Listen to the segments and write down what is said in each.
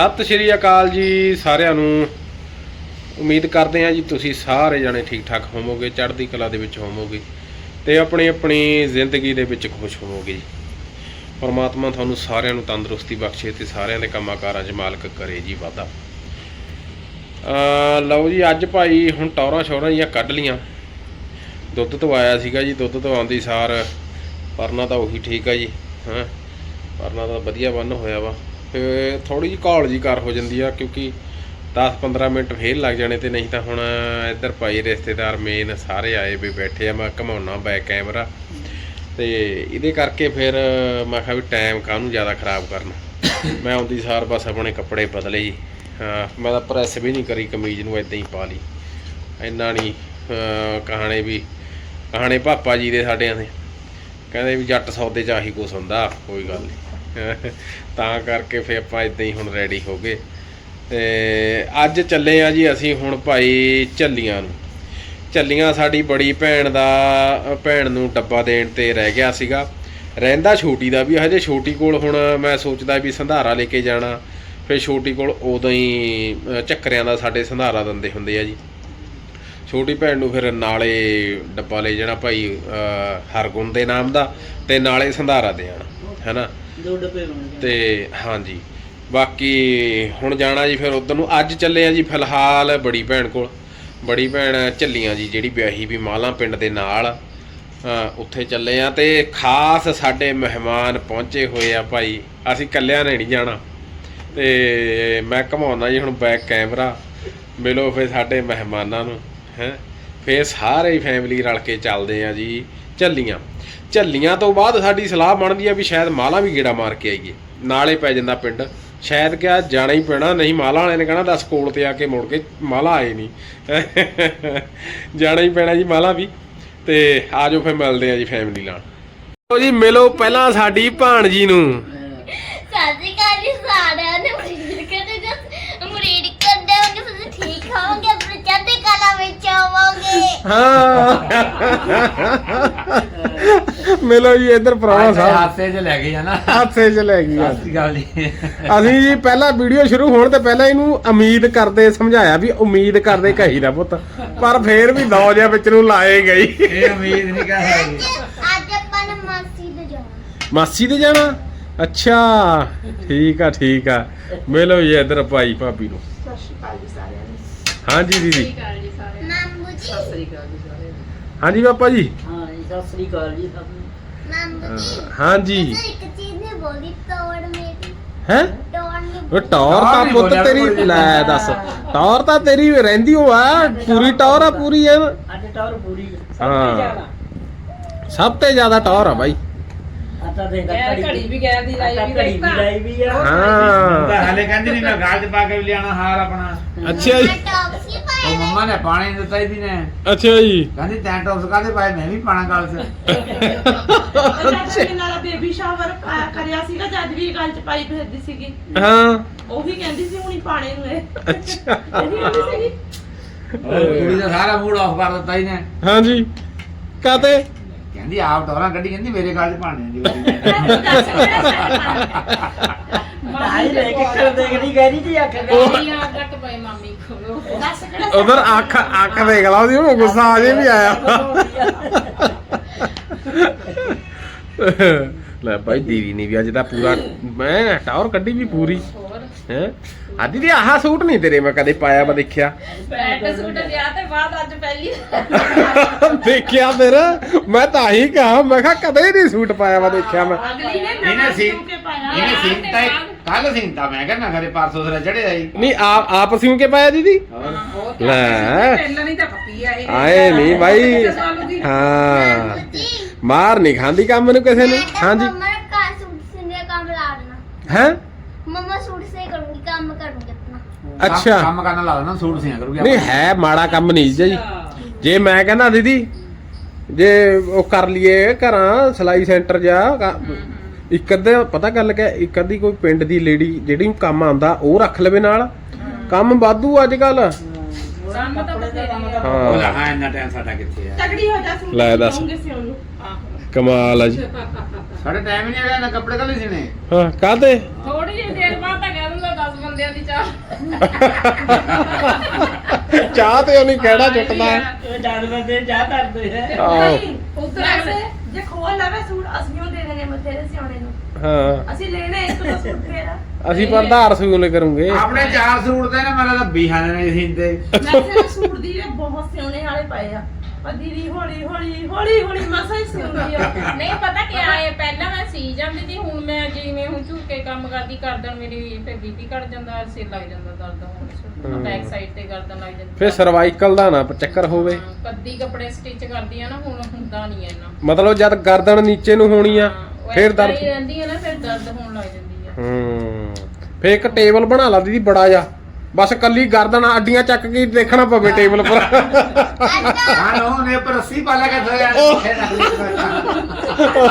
ਸਤਿ ਸ਼੍ਰੀ ਅਕਾਲ ਜੀ ਸਾਰਿਆਂ ਨੂੰ। ਉਮੀਦ ਕਰਦੇ ਹਾਂ ਜੀ ਤੁਸੀਂ ਸਾਰੇ ਜਣੇ ਠੀਕ ਠਾਕ ਹੋਵੋਗੇ, ਚੜ੍ਹਦੀ ਕਲਾ ਦੇ ਵਿੱਚ ਹੋਵੋਗੇ ਤੇ ਆਪਣੀ ਆਪਣੀ ਜ਼ਿੰਦਗੀ ਦੇ ਵਿੱਚ ਖੁਸ਼ ਹੋਵੋਗੇ ਜੀ। ਪਰਮਾਤਮਾ ਤੁਹਾਨੂੰ ਸਾਰਿਆਂ ਨੂੰ ਤੰਦਰੁਸਤੀ ਬਖਸ਼ੇ ਤੇ ਸਾਰਿਆਂ ਦੇ ਕੰਮਾਂ ਕਾਰਾਂ 'ਚ ਮਾਲਕ ਕਰੇ ਜੀ ਵਾਧਾ। ਅ, ਲਓ ਜੀ, ਅੱਜ ਭਾਈ ਹੁਣ ਟੌਰਾਂ ਸ਼ੌਰਾਂ ਜੀਆਂ ਕੱਢ ਲੀਆਂ। ਦੁੱਧ ਤੋਂ ਆਇਆ ਸੀਗਾ ਜੀ, ਦੁੱਧ ਤੋਂ ਆਉਂਦੀ ਸਾਰ। ਪਰਨਾ ਤਾਂ ਉਹੀ ਠੀਕ ਆ ਜੀ, ਹਾਂ। ਪਰਨਾ ਤਾਂ ਵਧੀਆ ਬੰਨ ਹੋਇਆ ਵਾ। ਤੇ ਥੋੜੀ ਜਿਹੀ ਘਾਲ ਜੀ ਕਰ ਹੋ ਜਾਂਦੀ ਆ, ਕਿਉਂਕਿ 10-15 ਮਿੰਟ ਫੇਰ ਲੱਗ ਜਾਣੇ ਤੇ ਨਹੀਂ ਤਾਂ ਹੁਣ ਇੱਧਰ ਭਾਈ ਰਿਸ਼ਤੇਦਾਰ ਮੇਨ ਸਾਰੇ ਆਏ ਵੀ ਬੈਠੇ ਆ, ਮੈਂ ਘਮਾਉਣਾ ਬੈਕ ਕੈਮਰਾ ਤੇ ਇਹਦੇ ਕਰਕੇ ਫਿਰ ਮੈਂ ਕਿਹਾ ਵੀ ਟਾਈਮ ਕਾਹਨੂੰ ਜ਼ਿਆਦਾ ਖਰਾਬ ਕਰਨਾ। ਮੈਂ ਆਉਂਦੀ ਸਾਰ ਬਸ ਆਪਣੇ ਕੱਪੜੇ ਬਦਲੇ ਜੀ ਮੈਂ ਤਾਂ ਪ੍ਰੈਸ ਵੀ ਨਹੀਂ ਕਰੀ, ਕਮੀਜ਼ ਨੂੰ ਇਦਾਂ ਹੀ ਪਾ ਲਈ। ਇੰਨਾ ਨਹੀਂ ਕਹਾਣੇ ਵੀ, ਕਹਾਣੇ ਪਾਪਾ ਜੀ ਦੇ ਸਾਡਿਆਂ ਦੇ ਕਹਿੰਦੇ ਵੀ ਜੱਟ ਸੌਦੇ ਚ ਆਹੀ ਕੁਛ ਹੁੰਦਾ, ਕੋਈ ਗੱਲ ਨਹੀਂ ਤਾਂ ਕਰਕੇ ਫੇ ਆਪਾਂ ਇਦਾਂ ਹੀ ਹੁਣ ਰੈਡੀ ਹੋ ਗਏ। ਤੇ ਅੱਜ ਚੱਲੇ ਆ ਜੀ ਅਸੀਂ ਹੁਣ ਭਾਈ ਝੱਲੀਆਂ ਨੂੰ। ਝੱਲੀਆਂ ਸਾਡੀ ਬੜੀ ਭੈਣ ਦਾ, ਭੈਣ ਨੂੰ ਡੱਬਾ ਦੇਣ ਤੇ ਰਹਿ ਗਿਆ ਸੀਗਾ। ਰਹਿੰਦਾ ਛੋਟੀ ਦਾ ਵੀ, ਹਜੇ ਛੋਟੀ ਕੋਲ ਹੁਣ ਮੈਂ ਸੋਚਦਾ ਵੀ ਸੰਧਾਰਾ ਲੈ ਕੇ ਜਾਣਾ। ਫਿਰ ਛੋਟੀ ਕੋਲ ਉਦੋਂ ਹੀ ਚੱਕਰਿਆਂ ਦਾ ਸਾਡੇ ਸੰਧਾਰਾ ਦਿੰਦੇ ਹੁੰਦੇ ਆ ਜੀ। ਛੋਟੀ ਭੈਣ ਨੂੰ ਫਿਰ ਨਾਲੇ ਡੱਬਾ ਲੈ ਜਾਣਾ ਭਾਈ ਹਰਗੁਣ ਦੇ ਨਾਮ ਦਾ ਤੇ ਨਾਲੇ ਸੰਧਾਰਾ ਦੇ ਆਣਾ ਹੈਨਾ ਦੋ ਡੱਬੇ ਬਣ ਤੇ ਹਾਂਜੀ। ਬਾਕੀ ਹੁਣ ਜਾਣਾ ਜੀ ਫਿਰ ਉਧਰ ਨੂੰ। ਅੱਜ ਚੱਲੇ ਆ ਜੀ ਫਿਲਹਾਲ ਬੜੀ ਭੈਣ ਕੋਲ। ਬੜੀ ਭੈਣ ਝੱਲੀਆਂ ਜੀ, ਜਿਹੜੀ ਵਿਆਹੀ ਵੀ ਮਾਲਾ ਪਿੰਡ ਦੇ ਨਾਲ। ਉੱਥੇ ਚੱਲੇ ਆ ਤੇ ਖਾਸ ਸਾਡੇ ਮਹਿਮਾਨ ਪਹੁੰਚੇ ਹੋਏ ਆ ਭਾਈ। ਅਸੀਂ ਇਕੱਲਿਆਂ ਨੇ ਨਹੀਂ ਜਾਣਾ। ਤੇ ਮੈਂ ਘਮਾਉਣਾ ਜੀ ਹੁਣ ਬੈਕ ਕੈਮਰਾ। ਮਿਲੋ ਫਿਰ ਸਾਡੇ ਮਹਿਮਾਨਾਂ ਨੂੰ, ਹੈ। ਫਿਰ ਸਾਰੇ ਫੈਮਿਲੀ ਰਲ ਕੇ ਚੱਲਦੇ ਆ ਜੀ ਝੱਲੀਆਂ। ਝੱਲੀਆਂ ਤੋਂ ਬਾਅਦ ਸਾਡੀ ਸਲਾਹ ਬਣਦੀ ਆ ਵੀ ਸ਼ਾਇਦ ਮਾਲਾ ਵੀ ਗੇੜਾ ਮਾਰ ਕੇ ਆਈਏ। ਨਾਲੇ ਪੈ ਜਾਂਦਾ ਪਿੰਡ। ਸ਼ਾਇਦ ਕਿਹਾ ਜਾਣਾ ਹੀ ਪੈਣਾ, ਨਹੀਂ ਮਾਲਾ ਵਾਲੇ ਨੇ ਕਹਿਣਾ, ਦੱਸ ਕੋਲ ਤੇ ਆ ਕੇ ਮੁੜ ਕੇ ਮਾਲਾ ਆਏ ਨਹੀਂ। ਜਾਣਾ ਹੀ ਪੈਣਾ ਜੀ ਮਾਲਾ ਵੀ। ਤੇ ਆਜੋ ਫਿਰ ਮਿਲਦੇ ਆ ਜੀ ਫੈਮਿਲੀ ਨਾਲ। ਲੋ ਜੀ, ਮਿਲੋ ਪਹਿਲਾਂ ਸਾਡੀ ਭਾਣਜੀ ਨੂੰ ਸਾਡੀ ਕਾਲੀ ਸਾਰਿਆਂ ਨੇ ਮੁਰੀਦ ਕਰਦੇ ਜਸ ਮੁਰੀਦ ਕਰਦੇ ਹੋਗੇ ਤੁਸੀਂ ਠੀਕ ਹੋਵੋਗੇ ਆਪਣੇ ਚੜ੍ਹਦੀ ਕਲਾ ਵਿੱਚ ਹੋਵੋਗੇ ਹਾਂ। ਮਿਲੋ ਜੀ ਇੱਧਰ ਪ੍ਰਾਹੁਣਾ ਸਾਹਿਬ। ਹਾਸੇ 'ਚ ਲੈ ਗਏ ਆ ਨਾ। ਹਾਥੇ ਚ ਲੈ ਗਈ ਅੱਜ। ਸਤਿ ਗੱਲ ਜੀ। ਅਸੀਂ ਜੀ ਪਹਿਲਾਂ ਵੀਡੀਓ ਸ਼ੁਰੂ ਹੋਣ ਤੋਂ ਪਹਿਲਾਂ ਇਹਨੂੰ ਉਮੀਦ ਕਰਦੇ ਸਮਝਾਇਆ ਵੀ ਉਮੀਦ ਕਰਦੇ ਕਹੀ ਦਾ ਪੁੱਤ। ਪਰ ਫੇਰ ਵੀ ਦੋ ਜਿਹਾ ਵਿੱਚ ਨੂੰ ਲਾਏ ਗਈ। ਇਹ ਉਮੀਦ ਨਹੀਂ ਕਰ ਸਕਦੀ। ਅੱਜ ਆਪਾਂ ਨੇ ਮਾਸੀ ਦੇ ਜਾਣਾ। ਮਾਸੀ ਦੇ ਜਾਣਾ? ਅੱਛਾ ਠੀਕ ਆ ਠੀਕ ਆ। ਮਿਲੋ ਜੀ ਇੱਧਰ ਭਾਈ ਭਾਬੀ ਨੂੰ। ਹਾਂਜੀ ਦੀਦੀ। ਮਾਮੂ ਜੀ ਹਾਂਜੀ ਪਾਪਾ ਜੀ। ਹਾਂ ਜੀ ਸਤਿ ਸ੍ਰੀ ਅਕਾਲ ਜੀ ਸਭ ਨੂੰ। ਮਾਮੂ ਜੀ ਹਾਂਜੀ। ਇੱਕ ਚੀਜ਼ ਨੇ ਬੋਲੀ ਤੋੜ ਮੇਰੀ। ਹੈ? ਤੋੜ ਨਹੀਂ ਉਹ ਟੌਰ ਤਾਂ ਨੀ ਪੁੱਤ ਬੋਲਿਆ, ਤੇਰੀ ਬੋਲਿਆ। ਲੈ ਦੱਸ। ਟੌਰ ਤਾਂ ਤੇਰੀ ਰਹਿੰਦੀ ਹੋ ਆ ਪੂਰੀ ਟੌਰ ਆ ਪੂਰੀ ਐ। ਅੱਜ ਟੌਰ ਪੂਰੀ ਸਭ ਹਾਂ। ਤੋਂ ਜ਼ਿਆਦਾ। ਸਭ ਤੋਂ ਜ਼ਿਆਦਾ ਟੌਰ ਆ ਬਾਈ। ਆਟਾ ਦੇ ਯਾਰ ਘੜੀ ਵੀ ਗੈਰ ਦੀ ਲਾਈ ਵੀ ਘੜੀ ਵੀ ਦੇਖਤਾ ਲਾਈ ਵੀ ਆ। ਹਾਂ। ਹਲੇ ਕਹਿੰਦੀ ਨਹੀਂ ਮੈਂ ਗਾਲ 'ਚ ਪਾ ਕੇ ਵੀ ਲਿਆਣਾ ਹਾਰ ਆਪਣਾ। ਅੱਛਾ ਜੀ। ਟੌਪ ਸੀ ਉਹ ਪਾਇਆ ਮੰਮਾ ਨੇ ਪਾਣੀ ਦਿੱਤਾ ਹੀ ਦੀ ਨੇ। ਅੱਛਾ ਜੀ। ਕਹਿੰਦੀ ਤੈਂ ਟੌਪਸ ਕਾਦੇ ਪਾਏ? ਮੈਂ ਵੀ ਪਾਣਾ ਗਾਲ 'ਚ। ਜਦ ਨਾਲ ਬੇਬੀ ਸ਼ਾਵਰ ਕਰਿਆ ਸੀਗਾ ਜਦ ਵੀ ਗੱਲ ਚ ਪਾਈ ਫਿਰਦੀ ਸੀਗੀ। ਹਾਂ। ਉਹੀ ਕਹਿੰਦੀ ਸੀ ਹੁਣੀ ਪਾਣੇ ਨੂੰ ਇਹ। ਅੱਛਾ। ਇਹੀ ਕਹਿੰਦੀ ਸੀਗੀ। ਉਹ ਕੁੜੀ ਦਾ ਸਾਰਾ ਮੂਡ ਆਫ ਕਰ ਦਿੱਤਾ ਹੀ ਨੇ। ਹਾਂਜੀ। ਕਾਤੇ ਕਹਿੰਦੀ ਆਪ ਟੌਰਾਂ ਕੱਢੀ ਕਹਿੰਦੀ ਮੇਰੇ ਗਾਲ 'ਚ ਪਾਣੇ ਦੀ ਤਾਈ ਲੈ ਕੇ ਕਰ ਦੇਖਦੀ ਗੈਰੀ ਜੀ ਅੱਖ ਮਾਮੀ ਆ ਘਟ ਪਈ ਮਾਮੀ ਕੋਲ ਦੱਸ ਕਿਹੜਾ ਉਧਰ ਅੱਖ ਅੱਖ ਦੇਖ ਲਾ ਉਹਦੀ ਉਹਨੂੰ ਗੁੱਸਾ ਆ ਜੇ ਵੀ ਆਇਆ ਲੈ ਭਾਈ ਦੀਦੀ ਨੇ ਵੀ ਅੱਜ ਤਾਂ ਪੂਰਾ ਮੈਂ ਟਾਵਰ ਕੱਢੀ ਵੀ ਪੂਰੀ ਹੈ ਆਦੀ ਦੀ ਆਹ ਸੂਟ ਨਹੀਂ ਤੇਰੇ ਮੈਂ ਕਦੇ ਪਾਇਆ ਮੈਂ ਦੇਖਿਆ। ਪੈਂਟ ਸੂਟ ਵਿਆਹ ਤੇ ਬਾਅਦ ਅੱਜ ਪਹਿਲੀ ਦੇਖਿਆ ਫਿਰ ਮੈਂ ਤਾਂ ਹੀ ਕਹਾ ਮੈਂ ਕਿਹਾ ਕਦੇ ਨਹੀਂ ਸੂਟ ਪਾਇਆ ਮੈਂ ਦੇਖਿਆ ਮੈਂ। ਅਗਲੀ ਨੇ ਇਹਨੇ ਨਵਾਂ ਸੀ ਸਿਉਂ ਕੇ ਪਾਇਆ? ਇਹਨੇ ਵਿਆਹ ਤੇ। ਕੱਲ ਸਿੰਤਾ ਮੈਂ ਕਹਿੰਦਾ ਘਰੇ ਪਰਸੋਂ ਸਰਾ ਚੜੇ ਆਈ ਨਹੀਂ ਆਪ ਆਪ ਸਿਉਂ ਕੇ ਪਾਇਆ ਦੀਦੀ? ਲੈ। ਪਹਿਲਾਂ ਨਹੀਂ ਤਾਂ ਪੱਕੀ ਆ ਇਹ। ਆਏ ਨਹੀਂ ਦੀ? ਹਾਂ। ਮਾਰ ਨਹੀਂ ਖਾਂਦੀ ਕੰਮ ਨੂੰ ਕਿਸੇ ਨੂੰ। ਮੈਂ ਤਾਂ ਹਾਂਜੀ। ਮੰਮਾ ਨੂੰ ਕਾਰ ਸੂਟ ਸਿੰਦੇ ਕੰਮ ਲਾ ਦੇਣਾ। ਹੈ ਮੰਮਾ ਸੂਟ ਸੇ ਕਰੂੰਗੀ ਕੰਮ ਕਰੂੰਗੀ ਆਪਣਾ ਅੱਛਾ। ਕੰਮ ਕਰਨ ਲਾ ਦੇਣਾ ਸੂਟ ਸੀਆਂ ਕਰੂਗੀ ਨਹੀਂ ਹੈ ਮਾੜਾ ਕੰਮ ਨਹੀਂ ਜੀ। ਜੇ ਮੈਂ ਕਹਿੰਦਾ ਦੀਦੀ ਜੇ ਉਹ ਕਰ ਲਈਏ ਘਰਾਂ ਸਲਾਈ ਸੈਂਟਰ ਜਾ ਕ- ਇੱਕ ਅੱਧੇ ਪਤਾ ਗੱਲ ਕਿ ਇੱਕ ਅੱਧੀ ਕੋਈ ਪਿੰਡ ਦੀ ਲੇਡੀ ਜਿਹੜੀ ਨੂੰ ਕੰਮ ਆਉਂਦਾ ਉਹ ਰੱਖ ਲਵੇ ਨਾਲ। ਕੰਮ ਵਾਧੂ ਅੱਜ ਕੱਲ ਕੰਮ ਤਾਂ ਬਥੇਰੇ ਆ। ਉਹ ਲੈ ਹਾਂ। ਹਾਂ ਇੰਨਾ ਟਾਈਮ ਸਾਡਾ ਕਿੱਥੇ ਆ? ਤਗੜੀ ਹੋ ਜਾ ਸੂਟ। ਲੈ ਦੱਸ। ਸਿਉਂਗੇ ਸਿਉਂ ਨੂੰ ਆਹੋ। ਕਮਾਲ ਆ ਜੀ। ਸਾਡੇ ਟਾਈਮ ਹੀ ਨਹੀਂ ਹੈਗਾ ਨਾ ਕੱਪੜੇ ਕੱਲੇ ਸੀਨੇ ਹਾਂ ਕਾਹਦੇ? ਥੋੜੀ ਜਿਹੀ ਦੇਰ ਬਾਅਦ ਤਾਂ ਕਹਿ ਦਿੰਦਾ 10 ਬੰਦੇ ਬੰਦਿਆਂ ਦੀ ਚਾਹ। ਚਾਹ ਤੇ ਉਹਨੇ ਕਿਹੜਾ ਜੁੱਟਦਾ ਉਹ ਜਦ ਬੰਦੇ ਜਾ ਕਰਦੇ ਹੈ ਆਹੋ। ਉਧਰ ਜੇ ਖੋਲ ਲਵੇ ਸੂਟ ਅਸੀਂ ਉਹ ਦੇ ਦੇਣੇ ਮੱਥੇ ਸਿਆਣੇ ਨੂੰ। ਹਾਂ। ਅਸੀਂ ਲੈਣੇ ਇੱਕ ਦੋ ਸੂਟ ਫੇਰ ਅਸੀਂ ਪਰਧਾਰ ਸੂਲ ਕਰੂੰਗੇ। ਆਪਣੇ ਚਾਰ ਸੂਟ ਤੇ ਨਾ ਮੈਨੂੰ ਤਾਂ ਬੀਹਾਂ ਦੇ ਨਹੀਂ ਸੀਂਦੇ ਵੈਸੇ ਸੂਟ ਦੀ ਵੀ ਬਹੁਤ ਸਿਉਣੇ ਵਾਲੇ ਪਏ ਆ। ਪਰ ਦੀਦੀ ਹੌਲੀ ਹੌਲੀ ਹੌਲੀ ਹੌਲੀ ਮਸਾ ਹੀ ਸਿਉਂਦੀ ਆ। ਨਹੀਂ ਪਤਾ ਕੀ ਆਏ ਪਹਿਲਾਂ ਮੈਂ ਸੀ ਜਾਂਦੀ ਸੀ ਹੁਣ ਮੈਂ ਜਿਵੇਂ ਹੁਣ ਝੁਕ ਕੇ ਕੰਮ ਕਰਦੀ ਕਰਦਣ ਮੇਰੀ ਫਿਰ ਬੀਪੀ ਘਟ ਜਾਂਦਾ ਸਿਰ ਲੱਗ ਜਾਂਦਾ ਦਰਦ ਹਮ। ਹੁਣ ਬੈਕ ਸਾਈਡ ਤੇ ਗਰਦਨ ਲੱਗ ਜਾਂਦੀ। ਫਿਰ ਸਰਵਾਈਕਲ ਦਾ ਨਾ ਚੱਕਰ ਹੋਵੇ। ਹਾਂ, ਕੱਦੀ ਕੱਪੜੇ ਸਟਿਚ ਕਰਦੀ ਆ ਨਾ ਹੁਣ ਹੁੰਦਾ ਨਹੀਂ ਇੰਨਾ। ਮਤਲਬ ਜਦ ਗਰਦਨ ਨੀਚੇ ਨੂੰ ਹੋਣੀ ਆ ਫਿਰ ਦਰਦ ਰਹਿੰਦੀ ਆ ਨਾ ਫਿਰ ਦਰਦ ਹੋਣ ਲੱਗ ਜਾਂਦੀ ਆ। ਹੂੰ। ਫੇਰ ਇੱਕ ਟੇਬਲ ਬਣਾ ਲਾ ਦੀਦੀ ਬੜਾ ਜਾ ਬਸ ਕੱਲੀ ਗਰਦਨ ਅੱਡੀਆਂ ਚੱਕ ਕੇ ਹੀ ਦੇਖਣਾ ਪਵੇ ਟੇਬਲ ਪਰ। ਹਾਂ ਉਹ ਨੇ ਪਰ ਰੱਸੀ ਪਾ ਲਾ ਕੇ ਥੋੜਾ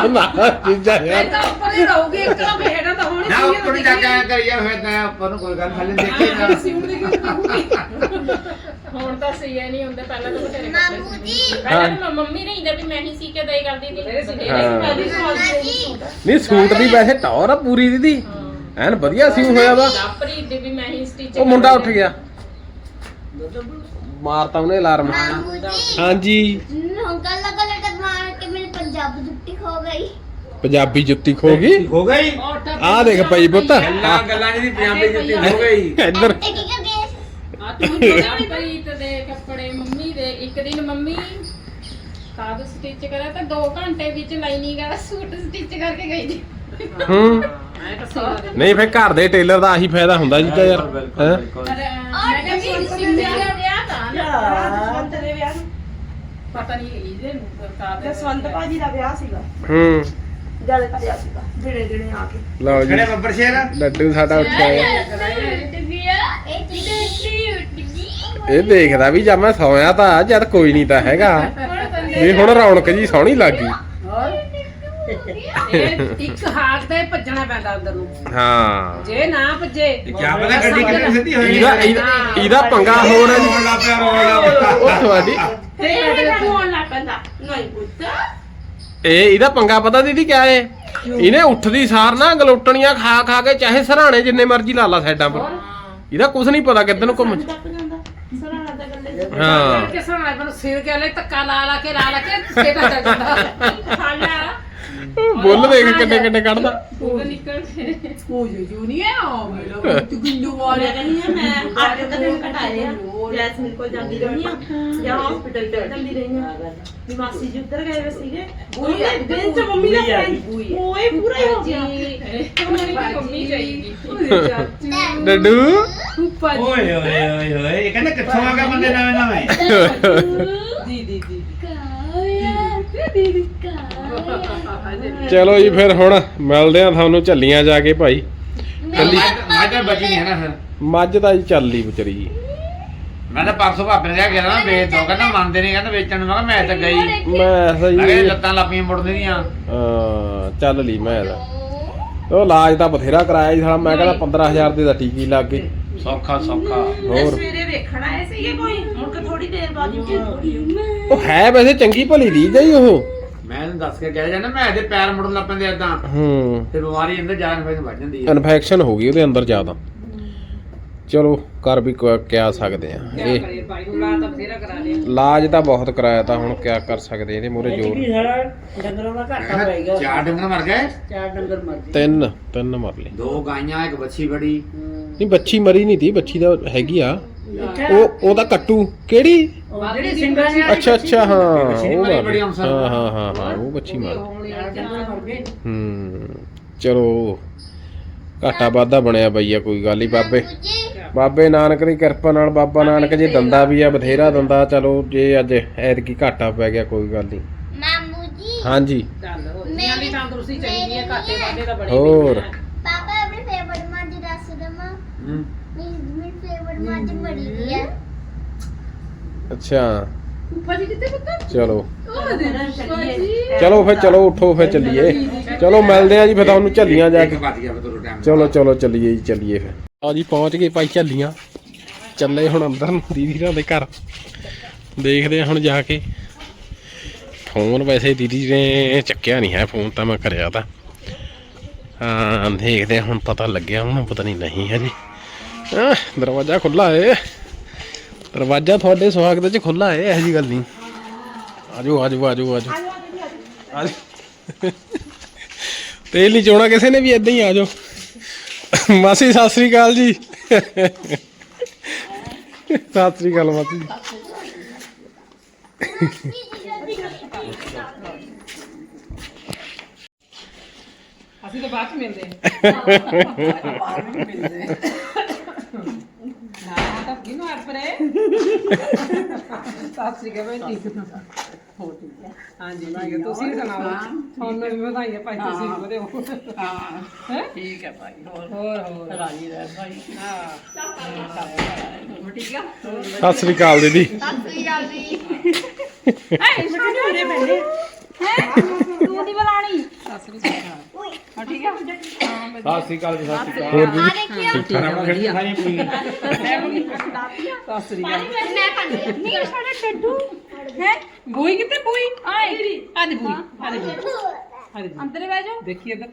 ਨਾ ਚੀਜ਼ਾਂ ਯਾਰ ਤਾਂ ਉੱਪਰ ਹੀ ਰਹੂਗੀ ਇੱਕ ਤਾਂ ਬੇੜਾ ਤਾਂ ਹੋਣੀ ਨਾ ਉੱਪਰ ਜਾ ਕੇ ਐਂ ਕਰੀਏ ਫਿਰ ਤਾਂ ਆਪਾਂ ਨੂੰ ਕੋਈ ਗੱਲ ਥੱਲੇ ਦੇਖੀ ਨਾ ਹੁਣ ਤਾਂ ਸਹੀ ਨਹੀਂ ਹੁੰਦੇ ਪਹਿਲਾਂ ਤਾਂ ਬਥੇਰੇ ਮਾਮੂ ਜੀ। ਪਹਿਲਾਂ ਤਾਂ ਮੰਮੀ ਨਹੀਂ ਦਾ ਵੀ ਮੈਂ ਹੀ ਸੀ। ਕੇ ਦਈ ਕਰਦੀ ਸੀ। ਨਹੀਂ ਸੂਟ ਦੀ ਵੈਸੇ ਟੌਰ ਆ ਪੂਰੀ ਦੀਦੀ। ਐਨ ਵਧੀਆ ਸਿਉ ਹੋਇਆ ਵਾ। ਲਾਪਰੀ ਦੇ ਵੀ ਉਹ ਮੁੰਡਾ ਉੱਠ ਗਿਆ। ਮਾਰਤਾ ਉਹਨੇ ਅਲਾਰਮ। ਮਾਮੂ ਜੀ। ਹਾਂਜੀ। ਨੌਕਰ ਲਗਾ ਲਟਕ ਮਾਰ ਕੇ ਮੇਰੀ ਪੰਜਾਬ ਜੁੱਤੀ ਖੋ ਗਈ। ਪੰਜਾਬੀ ਜੁੱਤੀ ਖੋ ਗਈ? ਹੋ ਗਈ? ਆਹ ਦੇਖ ਪਈ ਪੁੱਤ। ਗੱਲਾਂ ਗੱਲਾਂ ਜਿਹੜੀ ਪੰਜਾਬੀ ਜੁੱਤੀ ਹੋ ਗਈ। ਇੱਧਰ। ਇਹ ਕੀ ਕਰਦੇ ਆ ਤੂੰ ਲਾਪਰੀ ਦੇ ਕੱਪੜੇ ਮੰਮੀ ਦੇ। ਇੱਕ ਦਿਨ ਮੰਮੀ ਕਾਦ ਸਟਿਚ ਕਰਿਆ ਤਾਂ 2 ਘੰਟੇ ਵਿੱਚ ਲਾਈਨਿੰਗ ਵਾਲਾ ਸੂਟ ਸਟਿਚ ਕਰਕੇ ਗਈ ਜੀ ਹੂੰ। ਨਹੀਂ ਫੇਰ ਘਰ ਦੇ ਟੇਲਰ ਦਾ ਆਹੀ ਫਾਇਦਾ ਹੁੰਦਾ ਜੀ ਤਾਂ ਯਾਰ। ਹੈਂ? ਪਰ ਮੈਂ ਕਹਿੰਦੀ ਸਿੰਮੀ ਦਾ ਵਿਆਹ ਤਾਂ ਨਾ ਜਸਵੰਤ ਦੇ ਵਿਆਹ ਨੂੰ। ਪਤਾ ਨਹੀਂ ਇਹਦੇ ਨੂੰ ਕਾਦ ਜਸਵੰਤ ਭਾਜੀ ਦਾ ਵਿਆਹ ਸੀਗਾ। ਹੂੰ। ਜਦ ਕਰਿਆ ਸੀਗਾ ਜਿਹੜੇ ਜਿਹੜੇ ਆ ਕੇ। ਲਓ ਜੀ। ਖੜੇ ਬੱਬਰ ਸ਼ੇਰ। ਲੱਡੂ ਸਾਡਾ ਉੱਠਿਆ ਹੈ ਉੱਠ ਗਿਆ ਇਹ ਦੇਖਦਾ ਵੀ ਜਦ ਮੈਂ ਸੌਇਆ ਤਾਂ ਜਦ ਕੋਈ ਨਹੀਂ ਤਾਂ ਹੈਗਾ। ਵੀ ਹੁਣ ਰੌਣਕ ਜੀ ਸੋਹਣੀ ਲੱਗ ਗਈ। ਇਹ ਇੱਕ ਹਾਕ ਦਾ ਹੀ ਭੱਜਣਾ ਪੈਂਦਾ ਅੰਦਰ ਨੂੰ। ਹਾਂ। ਜੇ ਨਾ ਭੱਜੇ ਕੀ ਪਤਾ ਗੱਡੀ ਕਿੰਨੀ ਸਿੱਧੀ ਹੋਈ ਇਹਦਾ ਇਹਦਾ- ਇਹਦਾ ਪੰਗਾ ਹੋਰ ਹੈ ਜੀ। ਪਿਆ ਉਹ ਤੁਹਾਡੀ ਇਹ ਹੋਣ ਲੱਗ ਪੈਂਦਾ। ਨਹੀਂ ਪੁੱਤ। ਇਹ ਇਹਦਾ ਪੰਗਾ ਪਤਾ ਦੀਦੀ ਕਿਆ ਏ? ਇਹਨੇ ਉੱਠਦੀ ਸਾਰ ਨਾ ਗਲੋਟਣੀਆਂ ਖਾ ਖਾ ਕੇ ਚਾਹੇ ਸਰਾਣੇ ਜਿੰਨੇ ਮਰਜ਼ੀ ਲਾ ਲਾ ਸਾਈਡਾਂ ਪਰ। ਇਹਦਾ ਕੁਝ ਨਹੀਂ ਪਤਾ ਕਿੱਧਰ ਨੂੰ ਘੁੰਮ ਟੱਪ ਜਾਂਦਾ ਸਰਾਣਾ ਦਾ ਗੱਲੇ ਹਾਂ। ਕਿਸੇ ਨਾਲ ਮੈਨੂੰ ਸਿਰ ਕੇ ਲੈ ਧੱਕਾ ਲਾ ਲਾ ਕੇ ਲਾ ਲਾ ਕੇ ਸੇਟਾ ਚੱਲ ਜਾਂਦਾ। ਖਾਣਾ ਬੁੱਲ ਦੇਖ ਕਿੰਨੇ ਕਿੰਨੇ ਕੱਢਦਾ। ਉਹ ਨਿਕਲ ਕੇ ਉਹ ਜੋ ਜੂਨੀਅਰ ਆ ਮੇਰਾ ਤੂੰ ਗੁੰਡੂ ਵਾਲੇ ਕਹਿੰਦੀ ਆ ਮੈਂ ਅੱਠ ਕੁ ਦਿਨ ਘਟਾਏ ਆ। ਜੈਸਮੀਨ ਕੋਲ ਜਾਂਦੀ ਰਹੀ ਆ ਜਾਂ ਹਸਪੀਟਲ ਚ ਜਾਂਦੀ ਰਹੀ ਆ। ਵੀ ਮਾਸੀ ਜੀ ਉੱਧਰ ਗਏ ਹੋਏ ਸੀਗੇ। ਉਹਨੇ ਦਿਨ ਚ ਮੰਮੀ ਦਾ ਫਰੈਂਡ ਓਏ ਪੂਰਾ ਹੀ ਹੋ ਗਿਆ। ਮੇਰੀ ਮੰਮੀ ਚਾਹੀਦੀ ਡੱਡੂ। ਓਏ ਓਏ ਓਏ ਓਏ ਇਹ ਕਹਿੰਦਾ ਕਿੱਥੋਂ ਆ ਗਿਆ ਬੰਦੇ ਨਵੇਂ ਨਵੇਂ ਦੀ ਦੀ ਦੀ ਚਲੋ ਜੀ ਫਿਰ ਹੁਣ ਮਿਲਦੇ ਆ ਤੁਹਾਨੂੰ ਝੱਲੀਆਂ ਜਾ ਕੇ ਭਾਈ। ਕੱਲੀ ਮੈਂ ਤਾਂ ਬਚੀ ਨਹੀਂ ਹੈ ਨਾ ਫਿਰ। ਮੱਝ ਤਾਂ ਜੀ ਚੱਲੀ ਵਿਚਰੀ। ਜੀ ਮੈਂ ਤਾਂ ਪਰਸੋਂ ਭਾਪੇ ਨੇ ਕਿਹਾ ਗਿਆ ਨਾ ਵੇਚ ਦੋ ਕਹਿੰਦਾ ਮੰਨਦੇ ਨਹੀਂ ਕਹਿੰਦਾ ਵੇਚਣ ਨੂੰ। ਮੈਂ ਕਿਹਾ ਮੈਂ ਤਾਂ ਗਈ। ਮੈਂ ਮੈਂ ਕਿਹਾ ਸਹੀ ਲੱਤਾਂ ਲਾਪੀਆਂ ਮੁੜਦੀ ਦੀਆਂ ਹਾਂ ਚੱਲ ਲਈ ਮੈਂ ਤਾਂ। ਉਹ ਇਲਾਜ ਤਾਂ ਬਥੇਰਾ ਕਰਾਇਆ ਜੀ ਸਾਲਾ ਮੈਂ ਕਹਿੰਦਾ 15000 ਦੇ ਤਾਂ ਟੀਕੀ ਲੱਗ ਗਏ ਸੌਖਾ ਸੌਖਾ। ਹੋਰ? ਸਵੇਰੇ ਵੇਖਣ ਆਏ ਸੀਗੇ ਕੋਈ? ਮੁੜ ਕੇ ਥੋੜੀ ਦੇਰ ਬਾਅਦ ਹੀ ਉਹ ਹੈ ਵੈਸੇ ਚੰਗੀ ਭਲੀ ਰੀਜ ਹੈ ਜੀ ਉਹ। ਇਹਨੂੰ ਦੱਸ ਕੇ ਕਹਿ ਜਾਂਦਾ ਮੈਂ ਇਹਦੇ ਪੈਰ ਮੁੜਨ ਲੱਗ ਪੈਂਦੇ ਏਦਾਂ। ਹੂੰ। ਤੇ ਬਿਮਾਰੀ ਅੰਦਰ ਜਾਣ ਫਿਰ ਵੱਜ ਜਾਂਦੀ ਹੈ ਇਨਫੈਕਸ਼ਨ ਹੋ ਗਈ ਉਹਦੇ ਅੰਦਰ ਜ਼ਿਆਦਾ। ਚਲੋ ਕਰ ਵੀ ਕ- ਕਿਆ ਸਕਦੇ ਆ। ਇਹ ਕਰੇ ਭਾਈ ਨੂੰ ਲਾ ਤਾਂ ਬਥੇਰਾ ਕਰਾ ਲਿਆ। ਇਲਾਜ ਤਾਂ ਬਹੁਤ ਕਰਾਇਆ ਤਾਂ ਹੁਣ ਕਿਆ ਕਰ ਸਕਦੇ ਇਹਦੇ ਮੂਰੇ ਜ਼ੋਰ। ਸਾਰਾ ਡੰਗਰਾਂ ਦਾ ਘਾਟਾ ਪੈ ਗਿਆ। ਚਾਰ ਡੰਗਰ ਮਰ ਗਏ? ਚਾਰ ਡੰਗਰ ਮਰ ਗਏ। ਤਿੰਨ ਤਿੰਨ ਮਰ ਲਏ। ਦੋ ਗਾਈਆਂ ਇੱਕ ਬੱਛੀ ਬੜੀ ਨਹੀਂ ਬੱਚੀ ਮਰੀ ਨਹੀਂ ਤੀ ਬੱਚੀ ਦਾ ਹੈਗੀ ਆ। ਉਹ ਉਹਦਾ ਕੱਟੂ। ਕਿਹੜੀ? ਜਿਹੜੀ ਨੇ ਅੱਛਾ ਅੱਛਾ ਹਾਂ ਉਹ ਮਰੀ। ਹਾਂ ਹਾਂ ਹਾਂ ਹਾਂ ਉਹ ਬੱਚੀ ਮਰ। ਹੂੰ। ਚਲੋ। ਘਾਟਾ ਵਾਧਾ ਬਣਿਆ ਬਈਆ ਕੋਈ ਗੱਲ ਨਹੀਂ ਬਾਬੇ। ਬਾਬੇ ਨਾਨਕ ਦੀ ਕਿਰਪਾ ਨਾਲ ਬਾਬਾ ਨਾਨਕ ਜੇ ਦੰਦਾ ਵੀ ਆ ਬਥੇਰਾ ਦੰਦਾ। ਚਲੋ ਜੇ ਅੱਜ ਐਤਕੀ ਘਾਟਾ ਪੈ ਗਿਆ ਕੋਈ ਗੱਲ ਨਹੀਂ ਮਾਮੂ ਜੀ। ਹਾਂਜੀ। ਚੱਲ ਹੋ ਜੀਆਂ ਦੀ ਤੰਦਰੁਸਤੀ ਚਾਹੀਦੀ ਹੈ ਘਾਟੇ ਵਾਧੇ ਦਾ ਬੜੇ ਹੋਰ। ਪਾਪਾ ਆਪਣੇ ਫੇਵਰਟ ਮੱਝ ਦੱਸ ਦਮਾ ਹੂੰ ਮੇਰੀ ਮੇਰੀ ਫੇਵਰਟ ਮੱਝ ਮਰੀ ਗਈ ਹੈ ਅੱਛਾ। ਭਾਜੀ ਕਿੱਥੇ ਪੁੱਤ? ਚਲੋ। ਚੱਲੀਏ। ਚਲੋ ਫਿਰ ਚਲੋ ਉੱਠੋ ਫਿਰ ਚੱਲੀਏ ਚਲੋ ਮਿਲਦੇ ਆ ਜੀ ਫਿਰ ਤੁਹਾਨੂੰ ਝੱਲੀਆਂ ਜਾ ਕੇ। ਚਲੋ ਚਲੋ ਚੱਲੀਏ ਜੀ ਚੱਲੀਏ ਫਿਰ। ਆ ਜੀ ਪਹੁੰਚ ਗਏ ਭਾਈ ਝੱਲੀਆਂ। ਚੱਲੇ ਹੁਣ ਅੰਦਰ ਨੂੰ ਦੀਦੀ ਹੋਰਾਂ ਦੇ ਘਰ। ਦੇਖਦੇ ਆ ਹੁਣ ਜਾ ਕੇ। ਫੋਨ ਵੈਸੇ ਦੀਦੀ ਨੇ ਚੱਕਿਆ ਨਹੀਂ ਹੈ ਫੋਨ ਤਾਂ ਮੈਂ ਕਰਿਆ ਤਾਂ। ਹਾਂ ਦੇਖਦੇ ਆ ਹੁਣ ਪਤਾ ਲੱਗਿਆ ਹੁਣ ਪਤਾ ਨਹੀਂ ਨਹੀਂ ਹੈ ਜੀ। ਆਹ, ਦਰਵਾਜ਼ਾ ਖੁੱਲਾ ਏ। ਦਰਵਾਜ਼ਾ ਤੁਹਾਡੇ ਸਵਾਗਤ ਚ ਖੁੱਲਾ ਏ ਇਹੋ ਜੀ ਗੱਲ ਨਹੀਂ। ਆਜੋ ਆਜੋ ਆਜੋ ਆਜੋ। ਆਜੋ ਤੇਲ ਨਹੀਂ ਚੋਣਾ ਕਿਸੇ ਨੇ ਵੀ ਇਦਾਂ ਹੀ ਆਜੋ। ਮਾਸੀ ਸਤਿ ਸ੍ਰੀ ਅਕਾਲ ਜੀ। ਸਤਿ ਸ੍ਰੀ ਅਕਾਲ ਮਾਸੀ ਅਸੀਂ ਤਾਂ ਬਾਅਦ ਚ ਮਿਲਦੇ ਹਾਂ। ਸਤਿ ਸ੍ਰੀ ਅਕਾਲ ਭਾਈ ਠੀਕ ਹੋ ਠੀਕ ਹੈ ਹਾਂਜੀ ਮੈਂ ਕਿਹਾ ਤੁਸੀਂ ਸੁਣਾਓ ਤੁਹਾਨੂੰ ਵੀ ਵਧਾਈਆਂ ਭਾਈ ਤੁਸੀਂ ਵੀ ਵਧੇ ਹੋ? ਹਾਂ ਹੈ ਠੀਕ ਹੈ ਭਾਈ ਹੋਰ ਹੋਰ ਹੋਰ ਰਾਜੀ ਰਹਿ ਭਾਈ ਸਤਿ ਸ੍ਰੀ ਅਕਾਲ ਦੀਦੀ ਤੂੰ ਦੀ ਬੁਲਾਣੀ ਸਤਿ ਸ੍ਰੀ ਅਕਾਲ। ਜੀ ਸਤਿ ਸ੍ਰੀ ਅਕਾਲ। ਹੋਰ ਆ ਦੇਖਿਓ ਖਾਣਾ ਸਾਰੀ ਪੂਰੀ ਸਤਿ ਸ੍ਰੀ ਅਕਾਲ। ਮੈਂ ਖਾਂਦੀ ਨਹੀਂ ਸਾਡਾ ਟੱਡੂ ਹੈ? ਬੂਈ ਕਿੱਥੇ ਬੂਈ? ਆਏ। ਆ ਦੇ ਬੂਈ ਆ ਦੇ ਬੂਈ। ਆ ਦੇ ਬੂਈ। ਅੰਦਰ ਬਹਿ ਜਾਓ। ਦੇਖੀ ਇੱਧਰ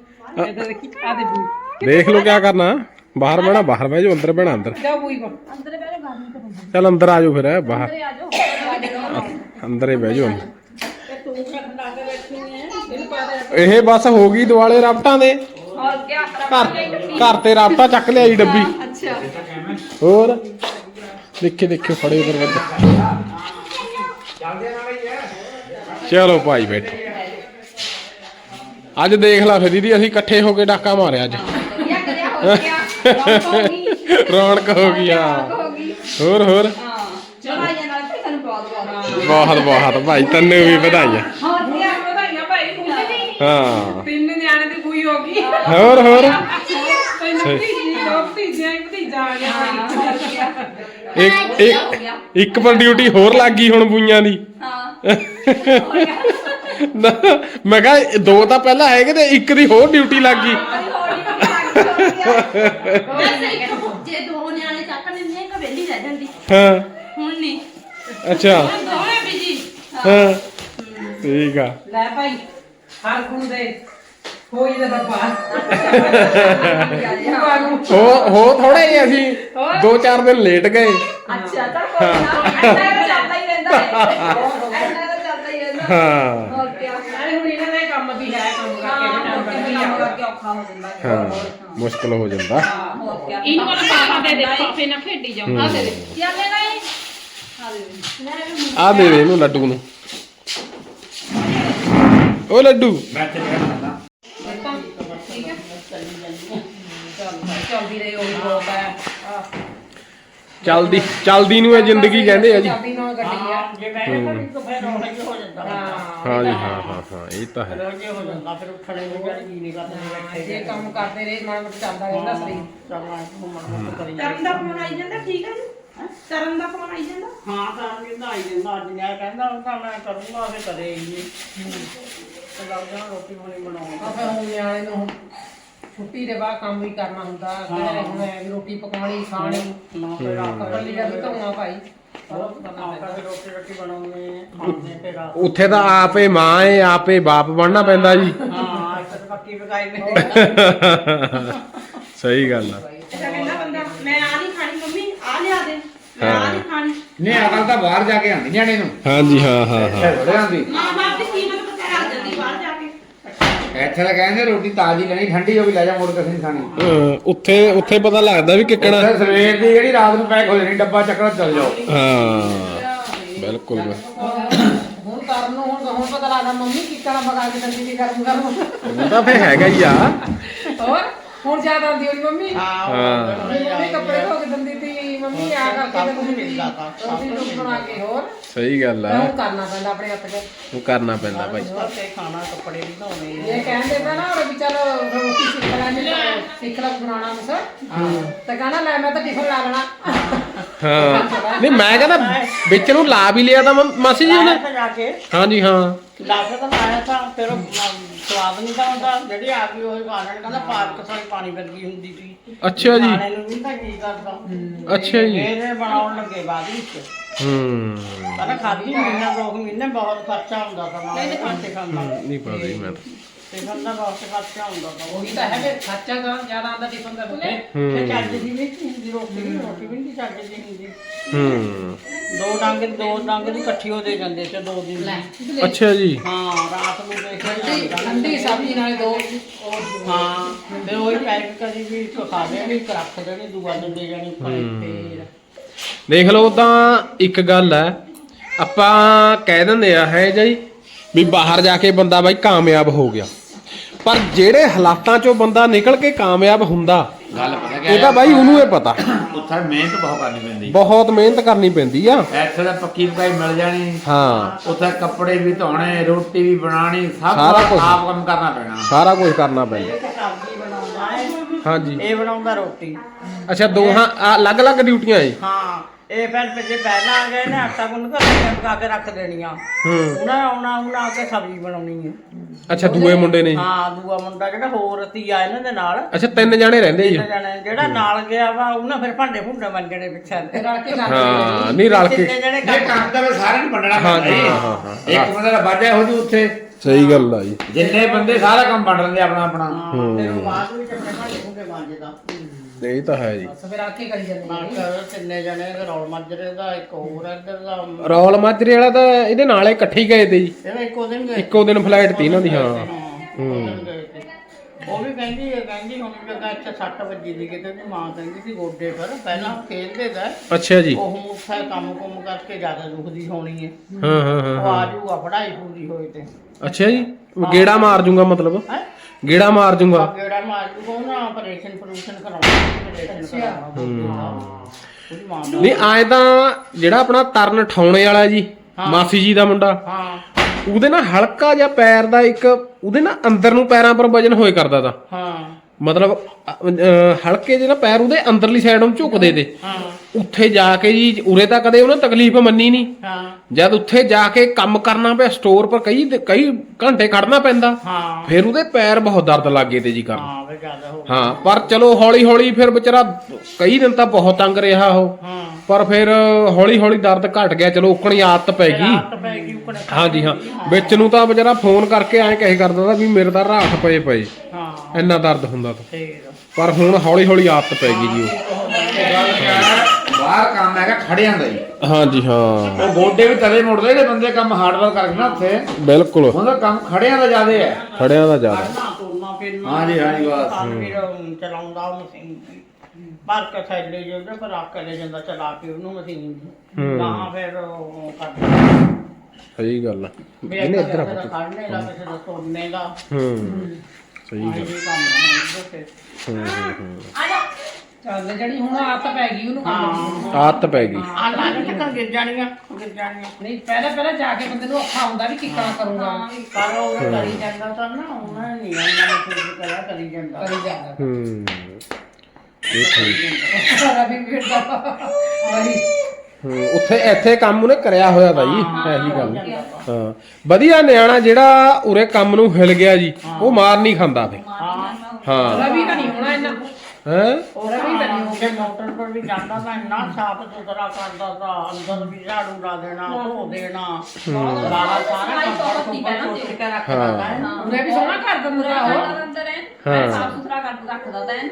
ਇੱਧਰ ਦੇਖੀ ਆ ਦੇ ਬੂਈ। ਦੇਖ ਲਓ ਕੀ ਕਰਨਾ। ਬਾਹਰ ਬਹਿਣਾ ਬਾਹਰ ਬਹਿ ਜਾਓ ਅੰਦਰ ਬਹਿਣਾ ਅੰਦਰ। ਜਾ ਬੂਈ ਕੋ ਅੰਦਰ ਬਹਿ ਜਾ ਬਾਹਰ ਨਹੀਂ ਕਰੂੰਗੀ ਚੱਲ ਅੰਦਰ ਆ ਜਾਓ ਫਿਰ ਬਾਹਰ। ਆ ਅੰਦਰ ਹੀ ਬਹਿ ਜਾਓ ਅੰਦਰ ਇਹ ਬਸ ਹੋ ਗਈ ਦੁਆਲੇ ਰਾਬਟਾਂ ਦੇ। ਹੋਰ ਕੀ ਘਰ ਘਰ ਤੇ ਰਾਬਟਾ ਚੱਕ ਲਿਆਈ ਡੱਬੀ। ਅੱਛਾ। ਹੋਰ? ਦੇਖੇ ਦੇਖੇ ਫੜੇ ਦਰਵਾਜ਼ਾ ਚਲੋ ਭਾਈ ਬੈਠੋ। ਅੱਜ ਦੇਖ ਲਾ ਫਿਰ ਦੀਦੀ ਅਸੀਂ ਇਕੱਠੇ ਹੋ ਕੇ ਡਾਕਾ ਮਾਰਿਆ ਅੱਜ। ਵਧੀਆ ਕਰਿਆ ਹੋ ਗਿਆ। ਰੌਣਕ ਹੋ ਗਈ। ਆ ਹੋਰ ਹੋਰ? ਚਲੋ ਆਇਆ ਨਾਲ ਸਾਨੂੰ ਬਹੁਤ ਬਹੁਤ ਬਹੁਤ ਬਹੁਤ। ਭਾਈ ਤੈਨੂੰ ਵੀ ਵਧਾਈਆਂ। ਭਾਈ ਹਾਂ। ਤਿੰਨ ਨਿਆਣੇ ਦੀ ਬੂਈ ਹੋ ਗਈ। ਹੋਰ ਹੋਰ। ਤੈਨੂੰ ਭਤੀਜੀ ਦੋ ਭਤੀਜੀਆਂ ਹੀ ਭਤੀਜਾ ਆ ਗਿਆ। ਇੱਕ ਇੱਕ ਇੱਕ ਪਰ ਡਿਊਟੀ ਹੋਰ ਲੱਗ ਗਈ ਹੁਣ ਬੂਈਆਂ ਦੀ। ਨਾ, ਮੈਂ ਕਿਹਾ ਦੋ ਤਾਂ ਪਹਿਲਾਂ ਹੈਗੇ ਤੇ ਇੱਕ ਦੀ ਹੋਰ ਡਿਊਟੀ ਲੱਗ ਗਈ। ਜੇ ਦੋ ਨਿਆਣੇ ਚੱਕ ਲੈਂਦੇ ਇੱਕ ਵੇਲੀ ਰਹਿ ਜਾਂਦੀ। ਹਾਂ। ਹੁਣ ਨਹੀਂ। ਅੱਛਾ। ਦੋਵੇਂ ਬਿਜ਼ੀ ਹਾਂ। ਠੀਕ ਆ। ਲੈ ਭਾਈ। ਹਰ ਗੁਣ ਦੇ ਹੋਈ ਦਾ ਡੱਬਾ ਹੋ ਹੋ ਥੋੜੇ ਹੀ ਅਸੀਂ ਦੋ ਚਾਰ ਦਿਨ ਲੇਟ ਗਏ। ਅੱਛਾ ਤਾਂ ਕੋਈ ਨਾ। ਐਨਾ ਤਾਂ ਚੱਲਦਾ ਹੀ ਰਹਿੰਦਾ ਹੈ। ਐਨਾ ਤਾਂ ਚੱਲਦਾ ਹੀ ਰਹਿੰਦਾ ਹਾਂ। ਹੋਰ ਕੀ ਨਾਲੇ ਹੁਣ ਇਹਨਾਂ ਦਾ ਕੰਮ ਵੀ ਹੈ ਕੰਮ ਹਾਂ ਕਰਕੇ ਹੋਰ ਕੀ ਕੰਮ ਕਰਕੇ ਔਖਾ ਹੋ ਜਾਂਦਾ ਹੈ। ਹਾਂ ਮੁਸ਼ਕਲ ਹੋ ਜਾਂਦਾ। ਹੋਰ ਕੀ ਇਹਨੂੰ ਵਾਲਾ ਪਾਪਾ ਦੇ ਦੇ ਪਾਪੇ ਨਾਲ ਖੇਡੀ ਜਾਓ। ਆ ਦੇ ਦੇ। ਚੱਲ ਲੈਣਾ ਹੈ ਆ ਦੇ ਦੇ ਇਹਨੂੰ ਲੱਡੂ ਨੂੰ। ਓ ਲੱਡੂ। ਮੈਂ ਚੱਲਦੀ ਰਹੀ ਉਹੀ ਹੈ ਚਲਦੀ ਚਲਦੀ ਨੂੰ ਇਹ ਜ਼ਿੰਦਗੀ ਕਹਿੰਦੇ ਆ ਜੀ। ਚਾਬੀ ਨਾਲ ਗੱਡੀ ਆ ਜੇ ਮੈਂ ਤਾਂ ਇੱਕ ਫੇਰ ਰੌਣਕ ਹੀ। ਹੋ ਜਾਂਦਾ ਹਾਂ ਜੀ ਹਾਂ ਹਾਂ ਹਾਂ ਇਹ ਤਾਂ ਹੈ। ਰੋਜੇ ਹੋ ਜਾਂਦਾ ਫਿਰ ਉੱਠਣੇ ਨੂੰ ਜੀ ਨਹੀਂ ਕਰਦੇ ਬੈਠੇ ਜੇ ਕੰਮ ਕਰਦੇ ਰਹੇ ਮਾੜਾ ਮੋਟਾ ਚੱਲਦਾ ਰਹਿੰਦਾ ਸਰੀਰ। ਚੱਲਣਾ ਘੁੰਮਣ ਕਰੀ ਕਰਨ ਦਾ ਫੋਨ ਆਈ ਜਾਂਦਾ ਠੀਕ ਹੈ ਜੀ। ਕਰਨ ਦਾ ਫੋਨ ਆਈ ਜਾਂਦਾ? ਹਾਂ ਤਾਂ ਕਹਿੰਦਾ ਆਈ ਜਾਂਦਾ। ਅੱਜ ਮੈਂ ਕਹਿੰਦਾ ਉਹ ਤਾਂ ਮੈਂ ਕਰੂੰਗਾ ਫਿਰ ਕਰੇ ਹੀ ਨਹੀਂ। ਤੇ ਲੱਗ ਜਾਣਾ ਰੋਟੀ ਪਾਣੀ ਬਣਾਉਣਾ ਆਪੇ ਹੁਣ ਨਿਆਣੇ ਨੂੰ ਛੁੱਟੀ ਦੇ ਬਾਅਦ ਕੰਮ ਵੀ ਕਰਨਾ ਹੁੰਦਾ। ਘਰੇ ਹੁਣ ਐ ਵੀ ਰੋਟੀ ਪਕਾਉਣੀ ਖਾਣੀ। ਨਾ ਕੱਲੀ ਦਾ ਵੀ ਧੋਣਾ ਭਾਈ। ਉੱਥੇ ਤਾਂ ਆਪੇ ਮਾਂ ਏ ਆਪੇ ਬਾਪ ਬਣਨਾ ਪੈਂਦਾ ਜੀ। ਹਾਂ ਇੱਕ ਤਾਂ ਪੱਕੀ ਪਕਾਈ ਮੈਂ ਸਹੀ ਗੱਲ ਆ ਅੱਛਾ ਕਹਿੰਦਾ ਬੰਦਾ ਮੈਂ ਆ ਨਹੀਂ ਖਾਣੀ ਮੰਮੀ ਆ ਲਿਆ ਦੇ ਮੈਂ ਆ ਨਹੀਂ ਅਕਲ ਤਾਂ ਬਾਹਰ ਜਾ ਕੇ ਆਂਦੀ ਨਿਆਣੇ ਨੂੰ। ਹਾਂਜੀ ਹਾਂ ਹਾਂ ਹਾਂ। ਥੋੜੇ ਆਂਦੀ ਮਾਂ ਬਾਪ ਦੀ ਕੀਮਤ ਪਤਾ ਲੱਗ ਜਾਂਦੀ ਬਾਹਰ ਜਾ ਕੇ। ਇੱਥੇ ਤਾਂ ਕਹਿੰਦੇ ਰੋਟੀ ਤਾਜ਼ੀ ਲੈਣੀ ਠੰਡੀ ਹੋ ਵੀ ਲੈ ਜਾ ਮੁੜ ਕੇ ਨਹੀਂ ਖਾਣੀ। ਅਹ ਉੱਥੇ ਉੱਥੇ ਪਤਾ ਲੱਗਦਾ ਵੀ ਕਿੱਕਣਾ। ਇੱਥੇ ਸਵੇਰ ਦੀ ਜਿਹੜੀ ਰਾਤ ਨੂੰ ਪੈਕ ਹੋ ਜਾਣੀ ਡੱਬਾ ਚੱਕਰ ਚੱਲ ਜਾਓ। ਹਾਂ ਬਿਲਕੁਲ ਹੁਣ ਕਰਨ ਨੂੰ ਹੁਣ ਹੁਣ ਪਤਾ ਲੱਗਦਾ ਮੰਮੀ ਕਿੱਕਣਾ ਪਕਾ ਕੇ ਦਿੰਦੀ ਸੀ ਗਰਮ ਗਰਮ। ਉਹ ਤਾਂ ਫੇ ਹੈਗਾ ਹੀ ਆ। ਹੋਰ ਹੁਣ ਜ਼ਿਆਦਾ ਆਉਂਦੀ ਹੋਣੀ ਮੰਮੀ? ਹਾਂ। ਮੰਮੀ ਕੱਪੜੇ ਧੋ ਕੇ ਦਿੰਦੀ ਸੀ। ਮੰਮੀ ਆ ਕਰਕੇ ਦਿੰਦੀ ਸੀ ਮਿਲਦਾ ਤਾ। ਰੋਟੀ ਰੋਟੀ ਬਣਾ ਕੇ ਹੋਰ। ਸਹੀ ਗੱਲ ਆ। ਹੁਣ ਕਰਨਾ ਪੈਂਦਾ ਆਪਣੇ ਹੱਥ ਕੇ ਉਹ ਕਰਨਾ ਪੈਂਦਾ ਭਾਈ। ਕਰਕੇ ਖਾਣਾ ਕੱਪੜੇ ਵੀ ਧੋਣੇ ਇਹ ਕਹਿੰਦੇ ਨਾ ਉਹ ਵੀ ਚਲੋ ਰੋਟੀ ਸਿੱਖ ਲੈਣੀ ਸਿੱਖ ਲੈ ਬਣਾਉਣਾ ਤੇ ਕਹਿੰਦਾ ਲੈ ਮੈਂ ਤਾਂ ਟਿਫਨ ਲਾ ਲੈਣਾ। ਹਾਂ। ਨਹੀਂ ਮੈਂ ਕਹਿੰਦਾ ਵਿੱਚ ਨੂੰ ਲਾ ਵੀ ਲਿਆ ਤਾਂ ਮਾਸੀ ਜੀ ਉਹਨੇ ਹਾਂਜੀ ਹਾਂ। ਤਾਂ ਤਾਂ ਫਿਰ ਉਹ ਸਵਾਦ ਨਹੀਂ ਤਾਂ ਹੁੰਦਾ ਜਿਹੜੀ ਆ ਗਈ ਉਹ ਕਾਰਨ ਕਹਿੰਦਾ ਪਾਰਕ ਸਾਰੀ ਪਾਣੀ ਵਰਗੀ ਹੁੰਦੀ ਸੀ। ਅੱਛਾ ਜੀ। ਖਾਣੇ ਨੂੰ ਨਹੀਂ ਤਾਂ ਕੀ ਕਰਦਾ। ਅੱਛਾ ਜੀ। ਇਹਨੇ ਬਣਾਉਣ ਲੱਗੇ ਬਾਅਦ ਵਿੱਚ। ਹੂੰ। ਪਹਿਲਾਂ ਖਾਧੀ ਮਹੀਨਾ ਦੋ ਮਹੀਨੇ ਬਹੁਤ ਖਰਚਾ ਹੁੰਦਾ ਸੀ ਨਾਲ। ਖਾਂਦੇ ਖਾਂਦਾ। ਨਹੀਂ ਪਤਾ ਜੀ ਮੈਂ ਤਾਂ। ਟਿਫਨ ਦਾ ਬਹੁਤ ਖਰਚਾ ਹੁੰਦਾ ਤਾ ਉਹੀ ਤਾਂ ਹੈ ਫਿਰ ਖਰਚਾ ਤਾਂ ਜ਼ਿਆਦਾ ਆਉਂਦਾ ਟਿਫਨ ਦਾ ਬੁੱਲੇ ਤੇ ਚੱਜ ਦੀ ਵੀ ਨਹੀਂ ਹੁੰਦੀ ਰੋਟੀ ਵੀ ਰੋਟੀ ਵੀ ਨਹੀਂ ਚੱਜ ਦੀ ਹੁੰਦੀ। ਹੂੰ। ਦੋ ਡੰਗ ਦੋ ਡੰਗ ਦੀ ਇਕੱਠੀ ਹੋ ਦੇ ਜਾਂਦੇ ਤੇ ਦੋ ਦਿਨ ਦੀ। ਅੱਛਾ ਜੀ। ਹਾਂ ਰਾਤ ਨੂੰ ਦੇਖਿਆ ਜਾਂਦਾ ਠੰਡੀ ਸਬਜ਼ੀ ਨਾਲੇ ਦੋ। ਹਾਂ ਤੇ ਉਹੀ ਪੈਕ ਕਰੀ ਵੀ ਇੱਕ ਖਾ ਲੈਣੀ ਇੱਕ ਰੱਖ ਦੇਣੀ ਦੂਆ ਦਿਨ ਦੇ ਜਾਣੀ ਫੇਰ। ਦੇਖ ਲਓ ਤਾਂ ਇੱਕ ਗੱਲ ਹੈ। ਆਪਾਂ ਕਹਿ ਦਿੰਦੇ ਆ ਹੈ ਜੀ ਵੀ ਬਾਹਰ ਜਾ ਕੇ ਬੰਦਾ ਬਾਈ ਕਾਮਯਾਬ ਹੋ ਗਿਆ। ਪਰ ਜਿਹੜੇ ਹਾਲਾਤਾਂ ਚੋਂ ਬੰਦਾ ਨਿਕਲ ਕੇ ਕਾਮਯਾਬ ਹੁੰਦਾ ਗੱਲ ਪਤਾ ਇਹ ਤਾਂ ਬਾਈ ਉਹਨੂੰ ਇਹ ਪਤਾ। ਉੱਥੇ ਮਿਹਨਤ ਬਹੁਤ ਕਰਨੀ ਪੈਂਦੀ। ਬਹੁਤ ਮਿਹਨਤ ਕਰਨੀ ਪੈਂਦੀ ਆ। ਇੱਥੇ ਤਾਂ ਪੱਕੀ ਪਕਾਈ ਮਿਲ ਜਾਣੀ। ਹਾਂ। ਉੱਥੇ ਕੱਪੜੇ ਵੀ ਧੋਣੇ ਰੋਟੀ ਵੀ ਬਣਾਣੀ ਸਭ ਸਾਰਾ ਕੁਛ। ਆਪ ਕੰਮ ਕਰਨਾ ਪੈਣਾ। ਸਾਰਾ ਕੁਝ ਕਰਨਾ ਪੈਂਦਾ ਇੱਕ ਸਬਜ਼ੀ ਬਣਾਉਂਦਾ ਹੈ। ਹਾਂਜੀ। ਇਹ ਬਣਾਉਂਦਾ ਰੋਟੀ। ਅੱਛਾ ਦੋਹਾਂ ਆ, ਅਲੱਗ-ਅਲੱਗ ਡਿਊਟੀਆਂ ਏ? ਹਾਂ। ਇਹ ਫਿਰ ਜੇ ਪਹਿਲਾਂ ਆ ਗਏ ਨੇ ਆਟਾ ਗੁੰਨ ਕੇ ਰੋਟੀਆਂ ਪਕਾ ਕੇ ਰੱਖ ਦੇਣੀਆਂ। ਹੂੰ। ਉਹਨਾਂ ਆਉਣਾ ਉਹਨਾਂ ਆ ਕੇ ਸਬਜ਼ੀ ਬਣਾਉਣੀ ਹੈ ਅੱਛਾ ਦੂਏ ਮੁੰਡੇ ਨੇ। ਹਾਂ ਦੂਆ ਮੁੰਡਾ ਜਿਹੜਾ ਹੋਰ ਤੀਆ ਇਹਨਾਂ ਦੇ ਨਾਲ। ਅੱਛਾ ਤਿੰਨ ਜਾਣੇ ਰਹਿੰਦੇ ਜੀ। ਤਿੰਨ ਜਣੇ ਜਿਹੜਾ ਨਾਲ ਗਿਆ ਵਾ ਉਹਨਾਂ ਫਿਰ ਭਾਂਡੇ ਭੁੰਡੇ ਮੰਜਣੇ ਪਿੱਛੇ। ਤੇ ਰਲ ਕੇ ਕਰ ਹਾਂ ਨਹੀਂ ਰਲ ਕੇ ਜਣੇ ਇਹ ਕੰਮ ਤਾਂ ਸਾਰਿਆਂ ਨੂੰ ਵੰਡਣਾ ਹਾਂ, ਪੈਂਦਾ ਜੀ। ਹਾਂ, ਹਾਂ, ਹਾਂ। ਇੱਕ ਬੰਦੇ ਦਾ ਵਾਜਾ ਹੋ ਜੂ ਉੱਥੇ। ਸਹੀ ਗੱਲ ਆ ਜੀ। ਜਿੰਨੇ ਬੰਦੇ ਸਾਰਾ ਕੰਮ ਵੰਡ ਲੈਂਦੇ ਆਪਣਾ ਆਪਣਾ। ਹਾਂ ਉਹ ਬਾਅਦ ਵਿੱਚ ਆਪਣੇ ਭਾਂਡੇ ਭੁੰਡੇ ਮੰਜਦਾ। ਇਹ ਤਾਂ ਹੈ ਜੀ। ਫਿਰ ਆ ਕੇ ਕਰੀ ਜਾਂਦੇ ਨਾਲ ਕਰ ਤਿੰਨੇ ਜਣੇ ਰੌਲ ਮਾਜਰੇ ਦਾ ਇੱਕ ਹੋਰ ਇੱਧਰ ਦਾ ਰੌਲ ਮਾਜਰੇ ਵਾਲਾ ਤਾਂ ਇਹਦੇ ਨਾਲ ਹੀ ਇਕੱਠੇ ਹੀ ਗਏ ਤੇ ਜੀ। ਇਹਦਾ ਇੱਕੋ ਦਿਨ ਗਏ ਇੱਕੋ ਦਿਨ ਫਲਾਈਟ ਤੀ ਇਹਨਾਂ ਦੀ ਹਾਂ। ਹਾਂ। ਉਹ ਵੀ ਕਹਿੰਦੀ ਹੈ ਕਹਿੰਦੀ ਹੁਣ ਜਗਾ ਇੱਥੇ 60 ਵਜੇ ਦੀ ਕਿਤੇ ਉਹਦੀ ਮਾਂ ਕਹਿੰਦੀ ਸੀ ਗੋਡੇ ਪਰ ਪਹਿਲਾਂ ਖੇਲਦੇ ਦਾ ਅੱਛਾ ਜੀ। ਉਹ ਉੱਥੇ ਕੰਮ ਕੁੰਮ ਕਰਕੇ ਜ਼ਿਆਦਾ ਦੁਖਦੀ ਹੋਣੀ ਹੈ। ਹਾਂ ਹਾਂ ਹਾਂ ਉਹ ਆ ਜਾਊਗਾ ਪੜ੍ਹਾਈ ਪੂਰੀ ਹੋਈ ਤੇ। ਅੱਛਾ ਜੀ। ਗੇੜਾ ਮਾਰ ਜੂਗਾ ਮਤਲਬ? ਹੈ? ਗੇੜਾ ਮਾਰ ਜੂਗਾ। ਗੇੜਾ ਮਾਰ ਜੂਗਾ ਉਹ ਨਾ ਆਪਰੇਸ਼ਨ ਪ੍ਰੂਸ਼ਨ ਕਰਾਉਣਾ ਆਪਰੇਸ਼ਨ ਕਰਾਉਣਾ। ਉਹਦੀ ਮਾਂ ਦਾ ਨਹੀਂ ਆਏ ਤਾਂ ਜਿਹੜਾ ਆਪਣਾ ਤਰਨ ਠਾਉਣੇ ਵਾਲਾ ਜੀ ਮਾਸੀ ਜੀ ਦਾ ਮੁੰਡਾ ਹਾਂ। ਉਹਦੇ ਨਾਲ ਹਲਕਾ ਜਿਹਾ ਪੈਰ ਦਾ ਇੱਕ ਉਹਦੇ ਨਾਲ ਅੰਦਰ ਨੂੰ ਪੈਰਾਂ ਪਰ ਵਜਨ ਹੋਏ ਕਰਦਾ ਤਾ। ਹਾਂ। ਮਤਲਬ ਅ, ਅ, ਹਲਕੇ ਜਿਹੇ ਨਾ ਪੈਰ ਉਹਦੇ ਅੰਦਰਲੀ ਸਾਈਡ ਨੂੰ ਝੁਕਦੇ ਤੇ। ਹਾਂ। ਉੱਥੇ ਜਾ ਕੇ ਜੀ ਉਰੇ ਤਾਂ ਕਦੇ ਉਹਨੇ ਤਕਲੀਫ ਮੰਨੀ ਨਹੀਂ। ਹਾਂ। ਜਦ ਉੱਥੇ ਜਾ ਕੇ ਕੰਮ ਕਰਨਾ ਪਿਆ ਸਟੋਰ ਪਰ ਕਈ ਕਈ ਘੰਟੇ ਖੜਨਾ ਪੈਂਦਾ। ਹਾਂ। ਫਿਰ ਉਹਦੇ ਪੈਰ ਬਹੁਤ ਦਰਦ ਲੱਗੇ ਤੇ ਜੀ ਕਰਨ। ਹਾਂ ਵੀ ਹੋ ਹਾਂ ਪਰ ਚਲੋ ਹੌਲੀ ਹੌਲੀ ਫਿਰ ਵਿਚਾਰਾ ਕਈ ਦਿਨ ਤਾਂ ਬਹੁਤ ਤੰਗ ਰਿਹਾ ਉਹ। ਹਾਂ। ਪਰ ਫਿਰ ਹੌਲੀ ਹੌਲੀ ਦਰਦ ਘਟ ਗਿਆ ਚਲੋ ਉਕਣੀ ਆਦਤ ਪੈ ਗਈ। ਰਾਤ ਪੈ ਗਈ ਉਕਣੇ ਹਾਂਜੀ ਹਾਂ। ਵਿੱਚ ਨੂੰ ਤਾਂ ਵਿਚਾਰਾ ਫੋਨ ਕਰਕੇ ਐਂ ਕਹੇ ਕਰਦਾ ਤਾ ਵੀ ਮੇਰੇ ਤਾਂ ਰਾਖ ਪਏ ਪਏ। ਹਾਂ। ਇੰਨਾ ਦਰਦ ਹੁੰਦਾ ਤਾਂ। ਪਰ ਹੁਣ ਹੌਲੀ ਹੌਲੀ ਆਦਤ ਪੈ ਗਈ ਜੀ ਉਹ। ਬਾਹਰ ਕੰਮ ਹੈਗਾ ਖੜਿਆਂ ਦਾ ਹੀ। ਹਾਂਜੀ ਹਾਂ। ਉਹ ਗੋਡੇ ਵੀ ਤਲੇ ਮੁੜਦੇ ਜਿਹੜੇ ਬੰਦੇ ਕੰਮ ਹਾਰਡ ਵਰਕ ਕਰਕੇ ਨਾ ਉੱਥੇ। ਬਿਲਕੁਲ। ਉਹਦਾ ਕੰਮ ਖੜਿਆਂ ਦਾ ਜ਼ਿਆਦੇ ਹੈ। ਖੜਿਆਂ ਦਾ ਜ਼ਿਆਦਾ। ਨਾ ਤੁਰਨਾ ਫਿਰਨਾ ਹਾਂਜੀ, ਹਾਂਜੀ, ਬਸ। ਚਲਾਉਂਦਾ ਉਹ ਮਸ਼ੀਨ ਭਰ ਕੇ ਥੈਲੇ ਜਿਹਦੇ ਪਰ ਲੈ ਜਾਂਦਾ ਚਲਾ ਕੇ ਉਹਨੂੰ ਮਸ਼ੀਨ ਹੂੰ। ਤਾਂ ਫਿਰ ਉਹ ਕਰਦਾ ਸਹੀ ਗੱਲ ਆ। ਇਹਨੇ ਇੱਧਰ ਆ ਪੁੱਤ। ਖੜਨੇ ਦਾ ਕਿਸੇ ਦਾ ਤੋੜਨੇ ਦਾ। ਹੂੰ। ਸਹੀ ਗੱਲ। ਵੀ ਕੰਮ ਹੁੰਦੇ ਫਿਰ ਹੂੰ ਹੂੰ ਹੂੰ। ਚੱਲ ਜਿਹੜੀ ਹੁਣ ਆਦਤ ਪੈ ਗਈ ਉਹਨੂੰ ਕੰਮ ਦੀ। ਹਾਂ ਆਦਤ ਪੈ ਗਈ। ਆ ਲੱਗ ਟਿਕਾ ਗਿਰ ਜਾਣੀਆਂ। ਗਿਰ ਜਾਣੀਆਂ। ਨਹੀਂ ਪਹਿਲਾਂ ਪਹਿਲਾਂ ਜਾ ਕੇ ਬੰਦੇ ਨੂੰ ਔਖਾ ਹੁੰਦਾ ਵੀ ਕਿੱਕਣਾ ਕਰੂੰਗਾ। ਪਰ ਉਹ ਕਰੀ ਜਾਂਦਾ ਤਾਂ ਨਾ ਉਹਨਾਂ ਨੇ ਨਹੀਂ ਇਹਨਾਂ ਨੇ ਕਰਿਆ ਕਰੀ ਜਾਂਦਾ। ਕਰੀ ਜਾਂਦਾ। ਹੂੰ। ਇਹ ਠੀਕ ਰਵੀ ਫਿਰਦਾ ਵਹੀ ਹੂੰ ਉੱਥੇ ਇੱਥੇ ਕੰਮ ਉਹਨੇ ਕਰਿਆ ਹੋਇਆ ਤਾਂ ਜੀ ਇਹੀ ਗੱਲ। ਹਾਂ। ਵਧੀਆ ਨਿਆਣਾ ਜਿਹੜਾ ਉਰੇ ਕੰਮ ਨੂੰ ਹਿਲ ਗਿਆ ਜੀ ਉਹ ਮਾਰ ਨਹੀਂ ਖਾਂਦਾ ਫੇ ਹਾਂ। ਰਵੀ ਤਾਂ ਨਹੀਂ ਹੈ? ਉਹ ਵੀ ਨਹੀਂ ਹੋ ਕੇ ਮੋਟਰ ਪਰ ਵੀ ਜਾਂਦਾ ਤਾਂ ਇੰਨਾ ਸਾਫ਼ ਸੁਥਰਾ ਕਰਦਾ ਤਾਂ ਅੰਦਰ ਵੀ ਝਾੜੂ ਲਾ ਦੇਣਾ ਧੋ ਦੇਣਾ ਲਾਲਾ ਸਾਰਾ ਕੰਮ ਸੁੱਕਾ ਸੁੱਕ ਕੇ ਰੱਖਦਾ ਤਾਂ ਉਹਨੇ ਵੀ ਸੋਹਣਾ ਕਰ ਦਿੰਦਾ ਉਹ ਅੰਦਰ ਹੈ ਹਾਂ। ਸਾਫ਼ ਸੁਥਰਾ ਕਰ ਰੱਖਦਾ ਤਾਂ ਹੈ।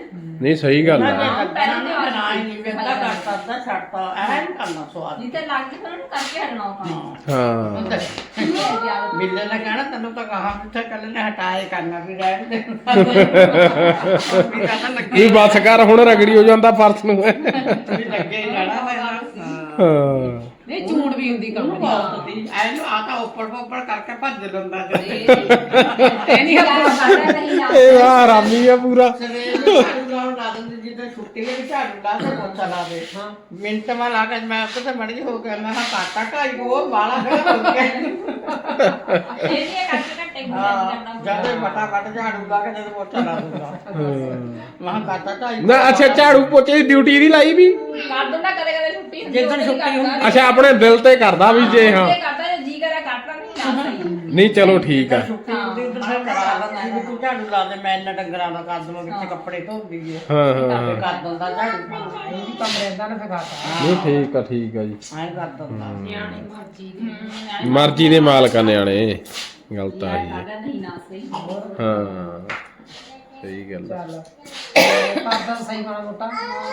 ਨਹੀਂ ਸਹੀ ਗੱਲ ਮੈਂ ਆ ਪਹਿਲਾਂ ਤੇ ਨਾ ਹੀ ਨਹੀਂ ਵੇਖਦਾ ਕਰਦਾ ਤਾਂ ਛੱਡਦਾ ਐਨ ਕਰਨਾ ਸਵਾਦ। ਜਿੱਤੇ ਲੱਗ ਕੇ ਫਿਰ ਉਹਨੂੰ ਕਰਕੇ ਹਟਣਾ ਆਪਾਂ ਹਾਂ। ਮਿਲਣ ਨੇ ਕਹਿਣਾ ਤੈਨੂੰ ਤਾਂ ਕਹਾ ਕਿੱਥੇ ਕੱਲ ਨੇ ਹਟਾਏ ਕਰਨਾ ਵੀ ਰਹਿਣ ਦੇ। ਵੀ ਕਹਿੰਦਾ ਲੱਗੇ। ਇਹ ਬਸ ਕਰ ਹੁਣ ਰਗੜੀ ਹੋ ਜਾਂਦਾ ਫਰਸ ਨੂੰ। ਵੀ ਲੱਗੇ ਹੀ ਰਹਿਣਾ। ਹੋਇਆ ਹਾਂ। ਨਹੀਂ ਝੂਠ ਵੀ ਹੁੰਦੀ ਕੰਮ ਉਹਨੂੰ ਦੀ। ਐਨ ਆ ਤਾਂ ਉੱਪਰ ਉੱਪਰ ਕਰਕੇ ਭੱਜ ਲੈਂਦਾ ਕਦੇ ਇਹ ਨਹੀਂ ਇਹ ਆ ਰਾਮੀ ਆ ਪੂਰਾ। ਸਵੇਰ ਨੂੰ ਝਾੜੂ ਲਾਉਣ ਲਾ ਦਿੰਦੀ ਜਿੱਦਾਂ ਛੁੱਟੀ ਹੈ ਵੀ ਝਾੜੂ ਲਾ ਕੇ ਪੋਚਾ ਲਾ ਦੇ। ਮਿੰਟ ਮਾ ਲਾ ਕੇ ਮੈਂ ਉੱਥੇ ਤੇ ਮੜੀ ਹੋ ਗਿਆ ਮੈਂ ਕਿਹਾ ਕਾਟਾ ਢਾਈ ਉਹ ਵਾਲਾ ਖੜਾ ਹੋ। ਗਿਆ ਇਹ ਨਹੀਂ ਕਰਕੇ ਘੱਟੇ ਗੁੱਸੇ ਹਾਂ ਕਰਨਾ ਜਦ ਫਟਾ ਫਟ ਝਾੜੂ ਲਾ ਕੇ ਜਦ ਪੋਚਾ ਲਾ ਦੂੰਗਾ ਮੈਂ ਕਿਹਾ ਕਾਟਾ ਨਾ ਅੱਛਾ ਝਾੜੂ ਪੋਚੇ ਦੀ ਡਿਊਟੀ ਨਹੀਂ ਲਾਈ ਵੀ? ਕਰ ਦਿੰਦਾ ਕਦੇ ਕਦੇ ਛੁੱਟੀ ਹੁੰਦੀ ਜਿੱਦਣ ਉਦੋਂ ਹੀ ਛੁੱਟੀ ਕਰਦਾ। ਹੁੰਦੀ। ਅੱਛਾ ਆਪਣੇ ਦਿਲ ਤੇ ਕਰਦਾ ਵੀ ਜੇ ਹਾਂ। ਇਹ ਕਰਦਾ ਜੇ ਜੀ ਕਰਿਆ ਕੱਟਦਾ ਨਹੀਂ ਨਾ ਸਹੀ ਨਹੀਂ। ਚਲੋ ਠੀਕ ਆ। ਛੁੱਟੀ ਹੁੰਦੀ ਉਦੋਂ ਮੈਂ ਕਰਾ ਦਿੰਦੀ ਵੀ ਤੂੰ ਝਾੜੂ ਲਾ ਦੇ ਮੈਂ ਇੰਨਾ ਡੰਗਰਾਂ ਦਾ ਕਰ ਦਵਾਂ ਵਿੱਚ ਕੱਪੜੇ ਧੋ ਦਈਏ ਹਾਂ ਹਾਂ ਹਾਂ। ਕਰ ਦਿੰਦਾ ਝਾੜੂ। ਇਹ ਵੀ ਕੰਮ ਰਹਿੰਦਾ ਨਾ ਫਗਾਤਾ ਨਹੀਂ ਠੀਕ ਆ ਠੀਕ ਆ ਜੀ। ਐਂ ਕਰ ਦਿੰਦਾ। ਨਿਆਣੇ ਮਰਜ਼ੀ ਦੇ। ਮਰਜ਼ੀ ਦੇ ਮਾਲਕ ਆ ਨਿਆਣੇ। ਗੱਲ ਤਾਂ ਆਹੀ ਹੈ ਸਾਡਾ ਨਹੀਂ ਨਾ ਸਹੀ। ਹਾਂ। ਸਹੀ ਗੱਲ ਹੈ ਚੱਲ। ਕਰਦਾ ਸਹੀ ਮਾੜਾ ਮੋਟਾ।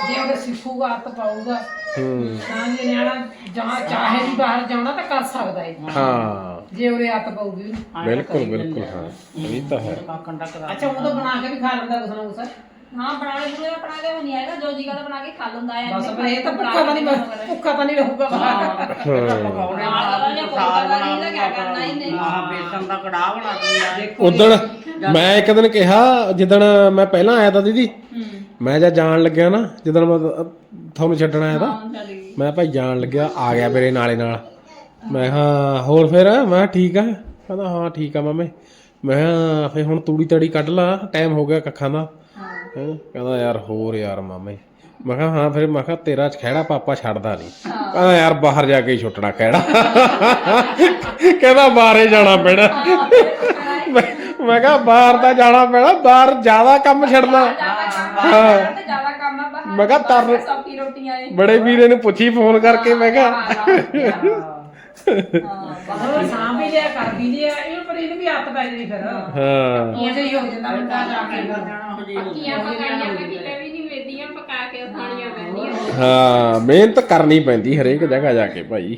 ਜੇ ਉਹਦੇ ਸਿੱਖੂਗਾ ਹੱਥ ਪਾਊਗਾ। ਹੂੰ। ਤਾਂ ਜੇ ਨਿਆਣਾ ਜਾਂ ਚਾਹੇ ਵੀ ਬਾਹਰ ਜਾਣਾ ਤਾਂ ਕਰ ਸਕਦਾ ਹੈ ਹਾਂ। ਜੇ ਉਹਦੇ ਹੱਥ ਪਾਊਗੀ। ਬਿਲਕੁਲ ਬਿਲਕੁਲ ਹਾਂ। ਇਹ ਤਾਂ ਹੈ। ਕਰਾ ਅੱਛਾ ਉਹ ਤਾਂ ਬਣਾ ਕੇ ਵੀ ਖਾ ਲੈਂਦਾ ਕੁਛ ਨਾ ਕੁਛ। ਹਾਂ ਬਣਾਣੇ ਬੁਣੇ ਬਣਾ ਕੇ ਵੀ ਨਹੀਂ ਆਏਗਾ ਜੋ ਜੀ ਦਾ ਬਣਾ ਕੇ ਖਾ ਲੈਂਦਾ ਹੈ ਬਸ ਪਰ ਇਹ ਤਾਂ ਭੁੱਖਾ ਤਾਂ ਨਹੀਂ ਭੁੱਖਾ ਤਾਂ ਨਹੀਂ ਰਹੂਗਾ ਬਾਹਰ। ਪਕੌੜੇ ਨਾਲ ਜਾਂ ਕੋਈ ਸਾਗ ਪਤਾ ਨਹੀਂ ਇਹਦਾ ਕਿਆ ਕਰਨਾ ਇਹਨੇ? ਆਹ ਬੇਸਨ ਦਾ ਕੜਾਹ ਬਣਾ ਦਿੰਦਾ ਉਦਣ ਮੈਂ ਇੱਕ ਦਿਨ ਕਿਹਾ ਜਿੱਦਣ ਮੈਂ ਪਹਿਲਾਂ ਆਇਆ ਤਾਂ ਦੀਦੀ ਮੈਂ ਜਦ ਜਾਣ ਲੱਗਿਆ ਨਾ ਜਿੱਦਣ ਮੈਂ ਤੁਹਾਨੂੰ ਛੱਡਣ ਆਇਆ ਤਾਂ ਮੈਂ ਭਾਈ ਜਾਣ ਲੱਗਿਆ ਆ ਗਿਆ ਮੇਰੇ ਨਾਲੇ ਨਾਲ। ਮੈਂ ਕਿਹਾ ਹੋਰ ਫਿਰ? ਮੈਂ ਕਿਹਾ ਠੀਕ ਆ। ਕਹਿੰਦਾ ਹਾਂ ਠੀਕ ਆ ਮਾਮੇ। ਮੈਂ ਕਿਹਾ ਫੇ ਹੁਣ ਤੂੜੀ ਤੜੀ ਕੱਢ ਲਾ ਟਾਈਮ ਹੋ ਗਿਆ ਕੱਖਾਂ ਦਾ। ਹੈਂ? ਕਹਿੰਦਾ ਯਾਰ ਹੋਰ ਯਾਰ ਮਾਮੇ। ਮੈਂ ਕਿਹਾ ਹਾਂ ਫਿਰ ਮੈਂ ਕਿਹਾ ਤੇਰਾ ਖਹਿੜਾ ਪਾਪਾ ਛੱਡਦਾ ਨਹੀਂ ਕਹਿੰਦਾ ਯਾਰ ਬਾਹਰ ਜਾ ਕੇ ਹੀ ਛੁੱਟਣਾ ਖਹਿੜਾ। ਕਹਿੰਦਾ ਬਾਹਰੇ ਜਾਣਾ ਪੈਣਾ। ਮੈਂ ਕਿਹਾ ਬਾਹਰ ਤਾਂ ਜਾਣਾ ਪੈਣਾ ਬਾਹਰ ਜ਼ਿਆਦਾ ਕੰਮ ਛੱਡਣਾ। ਹਾਂ ਤੇ ਜ਼ਿਆਦਾ ਕੰਮ ਆ ਬਾਹਰ ਮੈਂ ਕਿਹਾ ਤਰ ਸੌਖੀ ਰੋਟੀਆਂ ਏ ਬੜੇ ਵੀਰੇ ਨੂੰ ਪੁੱਛੀ ਫੋਨ ਕਰਕੇ ਮੈਂ ਕਿਹਾ। ਉਹ ਸਾਂ ਵੀ ਲਿਆ ਕਰ ਵੀ ਲਿਆ ਇਹ ਇਹਨੂੰ ਵੀ ਹੱਥ ਪੈ ਜਣੀ ਫਿਰ। ਹਾਂ। ਉਹ ਜਿਹੀ ਹੋ ਜਾਂਦਾ ਬੰਦਾ ਜਾ ਕੇ। ਪੱਕੀਆਂ ਪਕਾਈਆਂ ਤੇ ਕਿਤੇ ਵੀ ਨਹੀਂ ਵੇਦੀਆਂ ਪਕਾ ਕੇ ਖਾਣੀਆਂ ਪੈਂਦੀਆਂ। ਹਾਂ ਮਿਹਨਤ ਕਰਨੀ ਪੈਂਦੀ ਹਰੇਕ ਜਗ੍ਹਾ ਜਾ ਕੇ ਭਾਈ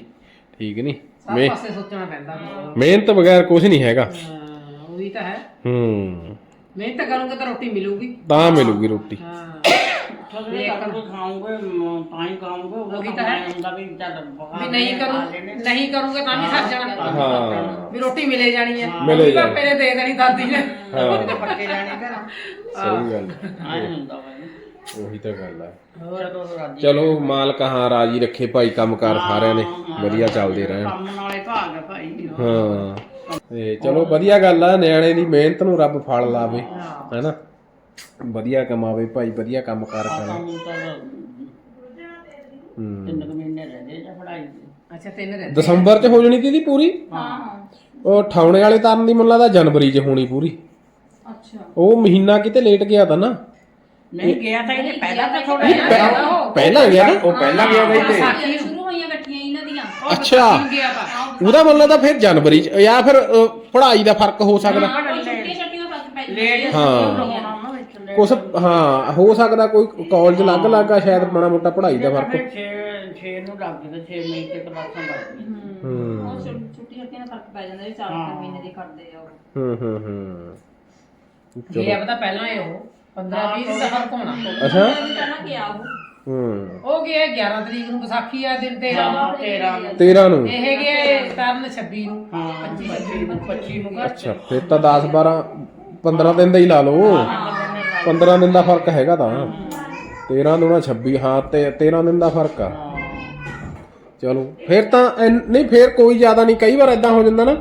ਠੀਕ ਨਹੀਂ? ਸਭ ਮਿਹ- ਪਾਸੇ ਸੋਚਣਾ ਪੈਂਦਾ ਮਿਹਨਤ ਬਗੈਰ ਕੁਝ ਨਹੀਂ ਹੈਗਾ। ਹਾਂ ਉਹ ਵੀ ਤਾਂ ਹੈ। ਹੂੰ। ਮਿਹਨਤ ਕਰੋਗੇ ਤਾਂ ਰੋਟੀ ਮਿਲੂਗੀ। ਤਾਂ ਮਿਲੂਗੀ ਰੋਟੀ। ਹਾਂ। ਥੋੜੇ ਕਰਕੇ ਖਾਉਂਗੇ ਮ, ਤਾਂ ਹੀ ਖਾਉਂਗੇ ਉਹਦਾ ਉਹੀ ਤਾਂ ਹੈ। ਹੁੰਦਾ ਵੀ ਚੱਲ ਵੀ ਨਹੀਂ ਕਰੂੰ ਨਹੀਂ ਕਰੂੰਗੇ ਤਾਂ ਵੀ ਸਰ ਜਾਣਾ। ਹਾਂ। ਵੀ ਰੋਟੀ ਮਿਲੇ ਜਾਣੀ ਹੈ। ਮਿਲੇ ਵੀ ਜਾਣੀ। ਪਾਪੇ ਨੇ ਦੇ ਦੇਣੀ ਦਾਦੀ ਨੇ। ਹਾਂ। ਪੱਕੇ ਜਾਣੇ ਘਰ ਸਹੀ ਗੱਲ। ਆਏ ਹੁੰਦਾ ਵਾ ਉਹੀ ਤਾਂ ਗੱਲ ਹੈ ਹੋਰ ਤੋਂ ਰਾਜੀ? ਚਲੋ ਮਾਲਕ ਹਾਂ ਰਾਜੀ ਰੱਖੇ ਭਾਈ ਕੰਮਕਾਰ ਸਾਰਿਆਂ ਨੇ। ਵਧੀਆ ਚੱਲਦੇ ਰਹਿਣ। ਕੰਮ ਨਾਲੇ ਭਾਗ ਹੈ ਭਾਈ। ਹਾਂ। ਤੇ ਚਲੋ ਵਧੀਆ ਗੱਲ ਆ। ਨਿਆਣੇ ਦੀ ਮਿਹਨਤ ਨੂੰ ਰੱਬ ਫਲ ਲਾਵੇ। ਹੈਨਾ? ਵਧੀਆ ਕਮਾਵੇ ਭਾਈ ਵਧੀਆ ਕੰਮਕਾਰ ਕਰੇ ਕੰਮ ਤਾਂ ਹੂੰ। ਤਿੰਨ ਕੁ ਮਹੀਨੇ ਰਹਿੰਦੇ ਜਾਂ ਪੜਾਈ ਦੇ। ਅੱਛਾ ਤਿੰਨ ਰਹਿੰਦੇ ਦਸੰਬਰ ਚ ਹੋ ਜਣੀ ਦੀਦੀ ਪੂਰੀ? ਹਾਂ ਹਾਂ। ਉਹ ਠਾਉਣੇ ਵਾਲੇ ਤਾਰਨ ਦੀ ਮੁੱਲਾ ਦਾ ਜਨਵਰੀ ਚ ਹੋਣੀ ਪੂਰੀ। ਅੱਛਾ। ਉਹ ਮਹੀਨਾ ਕਿਤੇ ਲੇਟ ਗਿਆ ਤਾਂ ਨਾ। ਨਹੀਂ ਗਿਆ ਤਾਂ ਇਹਨੇ ਪਹਿਲਾਂ ਤਾਂ ਥੋੜਾ ਪਹਿ- ਪਹਿਲਾਂ ਗਿਆ ਨਾ? ਉਹ ਪਹਿਲਾਂ ਗਿਆ ਬਈ ਤੇ ਸਾਖੀਆਂ ਸ਼ੁਰੂ ਹੋਈਆਂ ਇਕੱਠੀਆਂ ਇਹਨਾਂ ਦੀਆਂ। ਅੱਛਾ। ਗਿਆ ਉਹਦਾ ਮਤਲਬ ਤਾਂ ਫਿਰ ਜਨਵਰੀ ਚ ਜਾਂ ਫਿਰ ਅ, ਪੜ੍ਹਾਈ ਦਾ ਫ਼ਰਕ ਹੋ ਸਕਦਾ। ਛੁੱਟੀਆਂ ਛੱਟੀਆਂ ਫ਼ਰਕ ਪੈ ਲੇਟ ਹਾਂ। ਹੋਣਾ ਕੁਛ ਹਾਂ ਹੋ ਸਕਦਾ ਕੋਈ ਕਾਲਜ ਲੱਗ ਲੱਗਾ ਸ਼ਾਇਦ ਮਾੜਾ ਮੋਟਾ ਪੜ੍ਹਾਈ ਦਾ ਫ਼ਰਕ। 6 6 ਨੂੰ ਲੱਗ ਗਏ 6 ਮਈ ਤੇ ਕਲਾਸਾਂ ਲੱਗਦੀਆਂ ਹੂੰ ਉਹ ਛੁੱਟੀ ਛੱਟੀਆਂ ਦਾ ਫ਼ਰਕ ਪੈ ਜਾਂਦਾ ਇਹ ਚਾਰ ਕੁ ਮਹੀਨੇ ਦੀ ਕਰਦੇ ਆ ਉਹ। ਹੂੰ ਹੂੰ ਹੂੰ। ਇਹ ਪਤਾ ਪਹਿਲਾਂ ਇਹ ਉਹ 15 20 ਦਿਨ ਦਾ ਫ਼ਰਕ ਹੋਣਾ। ਅੱਛਾ। ਪਹਿਲਾਂ ਗਿਆ ਉਹ। ਹੂੰ। ਉਹ ਗਿਆ 11 ਤਰੀਕ ਨੂੰ ਵਿਸਾਖੀ ਆ ਦਿਨ 13 ਹਾਂ 13 ਨੂੰ। 13 ਨੂੰ। ਇਹ ਗਿਆ ਤਰਨ 26 ਨੂੰ। ਹਾਂ 25 ਨੂੰ 25 ਨੂੰ ਘਰ। ਅੱਛਾ ਫਿਰ ਤਾਂ 10 12 15 ਦਿਨ ਦਾ ਹੀ ਲਾ ਲਓ। 15 ਦਿਨ ਦਾ ਫ਼ਰਕ ਹੈਗਾ ਤਾਂ। 13 ਦੁਣਾ 26 ਹਾਂ ਤੇ 13 ਦਿਨ ਦਾ ਫ਼ਰਕ ਆ। ਚਲੋ ਫਿਰ ਤਾਂ ਐਨ- ਨਹੀਂ ਫਿਰ ਕੋਈ ਜ਼ਿਆਦਾ ਨਹੀਂ। ਕਈ ਵਾਰ ਇਦਾਂ ਹੋ ਜਾਂਦਾ ਨਾ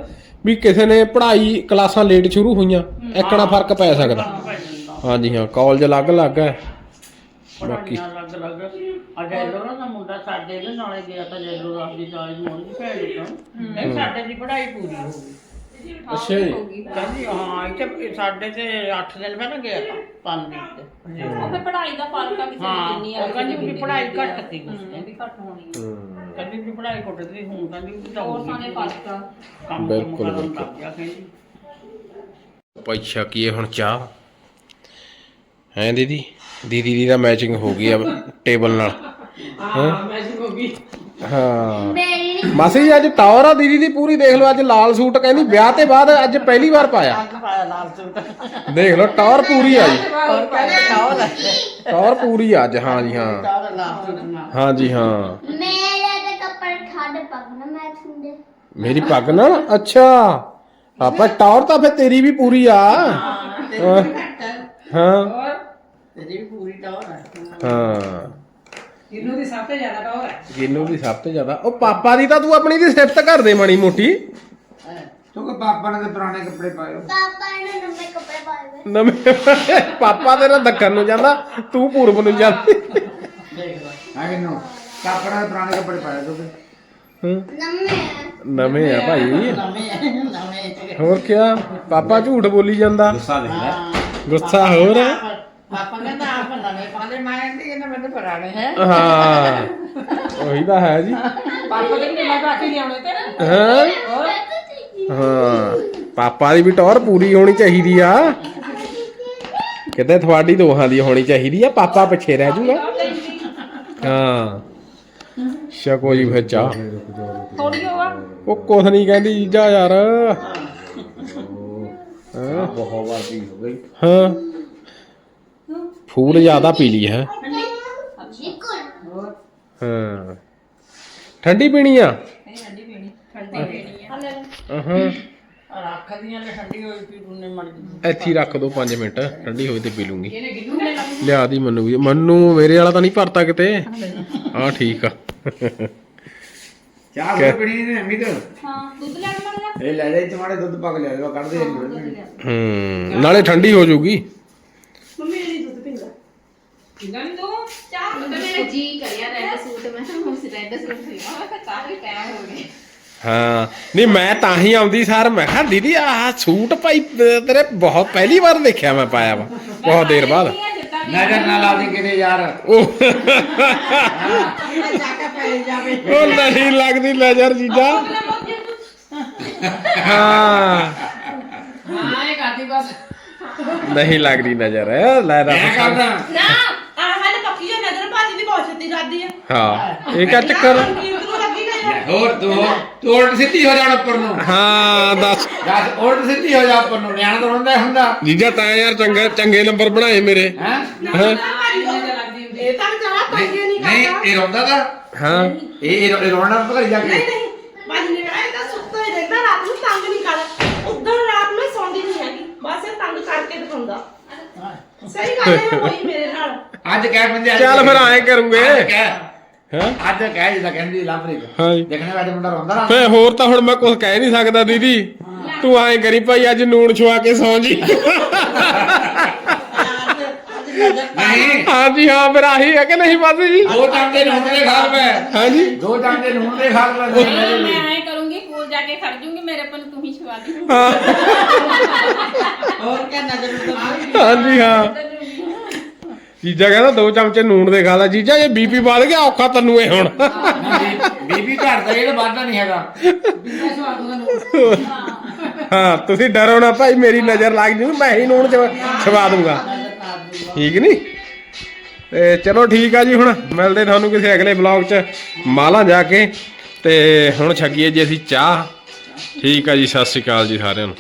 ਵੀ ਕਿਸੇ ਨੇ ਪੜ੍ਹਾਈ ਕਲਾਸਾਂ ਲੇਟ ਸ਼ੁਰੂ ਹੋਈਆਂ ਇੱਕਣਾ ਫ਼ਰਕ ਪੈ ਸਕਦਾ। ਹਾਂਜੀ ਹਾਂ ਕਾਲਜ ਅਲੱਗ-ਅਲੱਗ ਹੈ। ਬਾਕੀ ਪੜਾਈਆਂ ਲੱਗ ਲੱਗ ਆ ਜੈਲੋ ਨਾ ਦਾ ਮੁੰਡਾ ਸਾਡੇ ਦੇ ਨਾਲੇ ਗਿਆ ਤਾਂ ਜੈਲੋ ਦਾ ਦੀ ਜਾਇਜ਼ ਹੋਣ ਦੀ ਭੈਣ ਤੋਂ ਨਹੀਂ ਸਾਡੇ ਦੀ ਪੜ੍ਹਾਈ ਪੂਰੀ ਹੋ ਗਈ। ਅੱਛਾ ਜੀ। ਕਹਿੰਦੀ ਹਾਂ ਇੱਥੇ ਸਾਡੇ ਤੇ 8 ਦਿਨ ਪਹਿਲਾਂ ਗਿਆ ਤਾਂ ਪੰਜ ਦਿਨ ਤੇ। ਉਹ ਫਿਰ ਪੜ੍ਹਾਈ ਦਾ ਫ਼ਰਕ ਆ ਕਿਸੇ ਦੀ ਹਾਂ ਕਿੰਨੀ ਆ ਉਹ ਕਹਿੰਦੀ ਵੀ ਪੜ੍ਹਾਈ ਘੱਟ ਸੀ ਕਹਿੰਦੀ ਘੱਟ ਹੋਣੀ ਆ। ਹੂੰ। ਕਹਿੰਦੀ ਵੀ ਪੜ੍ਹਾਈ ਘੱਟ ਸੀ ਹੁਣ ਕਹਿੰਦੀ ਵੀ ਤਾਂ ਹੋਰ ਹੋ ਸਾਨੇ ਗਈ ਫ਼ਰਕ ਆ ਕੰਮ ਬਿਲਕੁਲ, ਕੰਮ ਕਰਨ ਬਿਲਕੁਲ। ਲੱਗ ਗਿਆ ਕਹਿੰਦੀ। ਭਾਈ ਛਕੀਏ ਹੁਣ ਚਾਹ। ਹੈ ਦੀਦੀ? ਦੀਦੀ ਦੀ ਤਾਂ ਮੈਚਿੰਗ ਹੋ ਗਈ ਆ ਟੇਬਲ ਨਾਲ। ਹਾਂ ਹੋ? ਗਈ। ਹਾਂ। ਮੇਰੀ ਨੀ ਮਾਸੀ ਜੀ ਅੱਜ ਟੌਰ ਆ ਦੀਦੀ ਦੀ ਪੂਰੀ ਦੇਖ ਲਓ ਅੱਜ ਲਾਲ ਸੂਟ ਕਹਿੰਦੀ ਵਿਆਹ ਤੇ ਬਾਅਦ ਅੱਜ ਪਹਿਲੀ ਵਾਰ ਪਾਇਆ। ਅੱਜ ਪਾਇਆ ਲਾਲ ਸੂਟ। ਦੇਖ ਲਓ ਟੌਰ ਪੂਰੀ ਆ ਜੀ। ਹੋਰ ਟੌਰ ਪੂਰੀ ਆ ਅੱਜ ਹਾਂ ਜੀ ਹਾਂ। ਲਾਲ ਸੂਟ ਨਾ ਹਾਂ ਜੀ ਹਾਂ। ਮੇਰੇ ਤੇ ਕੱਪੜੇ ਠੰਡ ਪਗਨਾ ਮੈਂ ਛੁੰਦੇ ਮੇਰੀ ਪੱਗ ਨਾਲ ਅੱਛਾ। ਆਪਾਂ ਟੌਰ ਤਾਂ ਫਿਰ ਤੇਰੀ ਵੀ ਪੂਰੀ ਆ। ਹਾਂ ਹਾਂ। ਤੇਰੀ ਵੀ ਪੂਰੀ ਹੈ ਹਾਂ। ਇਹਨੂੰ ਦੀ ਸਭ ਤੋਂ ਜ਼ਿਆਦਾ ਟੌਰ ਹੈ। ਗਿੰਨੂ ਦੀ ਸਭ ਤੋਂ ਜ਼ਿਆਦਾ। ਉਹ ਪਾਪਾ ਦੀ ਤਾਂ ਤੂੰ ਆਪਣੀ ਦੀ ਸਿਫਤ ਕਰ ਦੇ ਮਾੜੀ ਮੋਟੀ। ਤੂੰ ਕਿ ਪਾਪਾ ਨੇ ਤੇ ਪੁਰਾਣੇ ਕੱਪੜੇ ਪਾਏ ਹੋ ਪਾਪਾ ਨੇ ਨਵੇਂ ਕੱਪੜੇ ਪਾਏ ਹੋਏ। ਨਵੇਂ ਪਾਪਾ ਤੇਰਾ ਦੱਖਣ ਨੂੰ ਜਾਂਦਾ ਤੂੰ ਪੂਰਬ ਨੂੰ ਜਾਂਦੀ। ਆ ਕਿਨੂੰ ਪਾਪਾ ਨੇ ਪੁਰਾਣੇ ਕੱਪੜੇ ਪਾਏ ਤੂੰ ਨਵੇਂ ਨਵੇਂ ਆ ਭਾਈ। ਨਵੇਂ ਨਵੇਂ ਹੋਰ ਕਿਆ? ਪਾਪਾ ਝੂਠ ਬੋਲੀ ਜਾਂਦਾ। ਗੁੱਸਾ ਗੁੱਸਾ ਹੋਰ। ਹੈ ਪਾਪਾ ਕਹਿੰਦਾ ਆਪ ਨਵੇਂ ਪਾਲੇ ਮੈਂ ਕਹਿੰਦੀ ਇਹਨਾਂ ਮੈਨੂੰ ਪੁਰਾਣੇ ਹੈ। ਹਾਂ ਉਹੀ ਤਾਂ ਹੈ ਜੀ। ਪਾਪਾ ਦੇ ਵੀ ਮੈਂ ਤਾਂ ਆ ਕੇ ਲਿਆਉਣੇ ਤੇ। ਹਾਂ। ਪਾਪਾ ਦੀ ਵੀ ਟੌਰ ਪੂਰੀ ਹੋਣੀ ਚਾਹੀਦੀ ਆ। ਕਿਤੇ ਤੁਹਾਡੀ ਦੋਹਾਂ ਦੀ ਹੋਣੀ ਚਾਹੀਦੀ ਆ ਪਾਪਾ ਪਿੱਛੇ ਰਹਿ ਜੂਗਾ। ਹਾਂ। ਸ਼ਕੋ ਜੀ ਫਿਰ ਚਾਹ। ਥੋੜੀ ਉਹ ਕੁਛ ਨਹੀਂ ਕਹਿੰਦੀ ਜੀਜਾ ਯਾਰ। ਹਾਂ। ਬਹੁਤ ਵਾਰ ਹੋ ਗਈ। ਹਾਂ। ਫੂਲ ਜ਼ਿਆਦਾ ਪੀ ਲਈ ਹੈ। ਹਾਂ। ਠੰਡੀ ਪੀਣੀ ਆ? ਹਾਂ। ਰੱਖਦੀਆਂ ਨੇ ਠੰਡੀ ਹੋਈ ਪੀ ਨੂੰ ਨਹੀਂ ਮਰਦੀ ਇੱਥੇ ਰੱਖ ਦੋ 5 ਮਿੰਟ ਠੰਡੀ ਹੋਈ ਤੇ ਪੀ ਲੂੰਗੀ। ਲਿਆ? ਦੀ ਮੰਨੂ ਵੀ। ਮੰਨੂ ਮੇਰੇ ਵਾਲਾ ਤਾਂ ਨਹੀਂ ਭਰਤਾ ਕਿਤੇ। ਹਾਂ ਠੀਕ ਆ। ਚਾਹ ਹੋਰ ਪੀਣੀ ਨੇ ਅਮਿਤ? ਹਾਂ ਦੁੱਧ ਲੈ ਕੇ ਮੰਗਾ ਇਹ ਲੈ ਲੈ ਤੁਹਾਡੇ ਦੁੱਧ ਪਾ ਕੇ ਲੈ ਲਓ ਕੱਢਦੇ ਆ ਹੂੰ ਨਾਲੇ ਠੰਡੀ ਹੋ ਜਾਊਗੀ ਮੰਮੀ ਇਹ ਨਹੀਂ ਦੁੱਧ ਪੀਂਦਾ ਇਹਨਾਂ ਨੂੰ ਦੋ ਚਾਹ ਤਾਂ ਮੇਰਾ ਜੀ ਕਰਿਆ ਰੈੱਡ ਸੂਟ ਮੈਂ ਉਸ ਰੈੱਡ ਸੂਟ ਸੀ ਮੈਂ ਤਾਂ ਕਾਫੀ ਟਾਈਮ ਹੋ ਗਿਆ ਹਾਂ। ਨਹੀਂ ਮੈਂ ਤਾਂ ਹੀ ਆਉਂਦੀ ਸਾਰ ਮੈਂ ਕਿਹਾ ਦੀਦੀ ਆਹ ਸੂਟ ਭਾਈ ਤੇਰੇ ਬਹੁਤ ਪਹਿਲੀ ਵਾਰ ਦੇਖਿਆ ਮੈਂ ਪਾਇਆ ਵਾ। ਬਹੁਤ ਦੇਰ ਬਾਅਦ। ਨਜ਼ਰ ਨਾ ਲਾ ਦੇ ਕਿਤੇ ਯਾਰ। ਉਹ ਉਹ ਨਹੀਂ ਲੱਗਦੀ ਨਜ਼ਰ ਜੀਜਾ। ਹਾਂ। ਹਾਂ ਇਹ ਕਰਦੀ ਬਸ। ਨਹੀਂ ਲੱਗਦੀ ਨਜ਼ਰ। ਲੈ ਕਰਦਾ। ਨਾ ਆਹ ਹਲ ਪੱਕੀ ਜੋ ਨਜ਼ਰ ਭਾਜੀ ਦੀ ਬਹੁਤ ਛੇਤੀ ਜਾਂਦੀ ਹੈ ਹਾਂ ਇਹ ਕਿਆ ਚੱਕਰ ਕੀਮਤ ਨੂੰ ਲੱਗੀ ਗਈ ਹੈ ਹੋਰ ਤੂੰ ਤੂੰ ਉਲਟ ਸਿੱਧੀ ਹੋ ਜਾਣ ਉੱਪਰ ਨੂੰ। ਹਾਂ ਦੱਸ। ਦੱਸ ਉਲਟ ਸਿੱਧੀ ਹੋ ਜਾ ਉੱਪਰ ਨੂੰ। ਨਿਆਣਾ ਤਾਂ ਹੁੰਦਾ ਹੀ ਹੁੰਦਾ। ਜੀਜਾ ਤਾਂ ਯਾਰ ਚੰਗੇ ਚੰਗੇ ਨੰਬਰ ਬਣਾਏ ਮੇਰੇ। ਹੈ? ਹਾਂ? ਇਹ ਤਾਂ ਜਰਾ ਪੰਗੇ ਨਹੀਂ ਨਹੀਂ ਕਰਦਾ। ਇਹ ਰੋਂਦਾ ਤਾਂ? ਹਾਂ। ਇਹ ਇਹ ਇਹ ਰੋਣਾ ਤਾਂ ਘਰ ਜਾ ਕੇ? ਨਹੀਂ ਨਹੀਂ ਭਾਜੀ ਨੇ ਕਹਾ ਇਹਦਾ ਸੁੱਤਾ ਹੀ ਰਹਿੰਦਾ ਰਾਤ ਨੂੰ ਤੰਗ ਨਹੀਂ ਕਰਦਾ। ਉਦੋਂ ਰਾਤ ਨੂੰ ਇਹ ਸੌਂਦੀ ਨਹੀਂ ਹੈਗੀ ਬਸ ਇਹ ਤੰਗ ਕਰਕੇ ਦਿਖਾਉਂਦਾ। ਸਹੀ ਗੱਲ ਹੈ ਹੋਈ ਮੇਰੇ ਨਾਲ। ਅੱਜ ਕਹਿ ਬੰਦੇ ਅੱਜ ਚੱਲ ਫਿਰ ਐਂ ਕਰੂੰਗੇ। ਅੱਜ ਕਹਿ। ਹਾਂ? ਅੱਜ ਕਹਿ ਜਿੱਦਾਂ ਕਹਿੰਦੀ ਲਵਪ੍ਰੀਤ। ਹਾਂ ਜੀ। ਦੇਖਣੇ ਵਾਲੇ ਮੁੰਡਾ ਰੋਂਦਾ ਨਾ। ਫੇ ਹੋਰ ਤਾਂ ਹੁਣ ਮੈਂ ਕੁਝ ਕਹਿ ਨਹੀਂ ਸਕਦਾ ਦੀਦੀ। ਤੂੰ ਐਂ ਕਰੀ ਭਾਈ ਅੱਜ ਨੂਣ ਛਵਾ ਕੇ ਸੌਂ ਜੀ। ਨਹੀਂ। ਹਾਂਜੀ ਹਾਂ ਫਿਰ ਆਹੀ ਹੈ ਕਿ ਨਹੀਂ ਮਾਸੀ ਜੀ? ਦੋ ਟਾਂਗੇ ਨੂਣ ਦੇ ਖਾਲ ਪੈ ਹਾਂਜੀ ਦੋ ਟਾਂਗੇ ਨੂਣ ਦੇ ਖਾਲ ਪੈ ਮੈਂ ਐ ਕਰੂੰਗੀ ਕੋਲ ਜਾ ਕੇ ਖੜ ਜੂੰਗੀ ਮੇਰੇ ਪਨ ਤੂੰ ਹੀ ਛਵਾ ਦੀ। ਹਾਂ। ਹੋਰ ਕਿਆ ਨਜ਼ਰ ਨੂੰ ਹਾਂਜੀ ਹਾਂ। ਜੀਜਾ ਕਹਿੰਦਾ ਦੋ ਚਮਚੇ ਨੂਣ ਦੇ ਖਾ ਲੈ। ਜੀਜਾ ਇਹ ਬੀਪੀ ਵੱਧ ਗਿਆ ਔਖਾ ਤੈਨੂੰ ਇਹ ਹੁਣ। ਬੀਬੀ ਘਰ ਦਾ ਇਹ ਵਾਧਾ ਨਹੀਂ ਹੈਗਾ। ਹਾਂ ਤੁਸੀਂ ਡਰੋ ਨਾ ਭਾਈ ਮੇਰੀ ਨਜ਼ਰ ਲੱਗ ਜੂ ਮੈਂ ਹੀ ਨੂਣ ਛਵਾ ਦੂੰਗਾ। ਠੀਕ ਨਹੀਂ ਤੇ ਚਲੋ ਠੀਕ ਆ ਜੀ ਹੁਣ। ਮਿਲਦੇ ਤੁਹਾਨੂੰ ਕਿਸੇ ਅਗਲੇ ਵਲੌਗ ਚ। ਮਾਲਾ ਜਾ ਕੇ। ਤੇ ਹੁਣ ਛਕੀਏ ਜੀ ਅਸੀਂ ਚਾਹ। ਠੀਕ ਆ ਜੀ ਸਤਿ ਸ਼੍ਰੀ ਅਕਾਲ ਜੀ ਸਾਰਿਆਂ ਨੂੰ।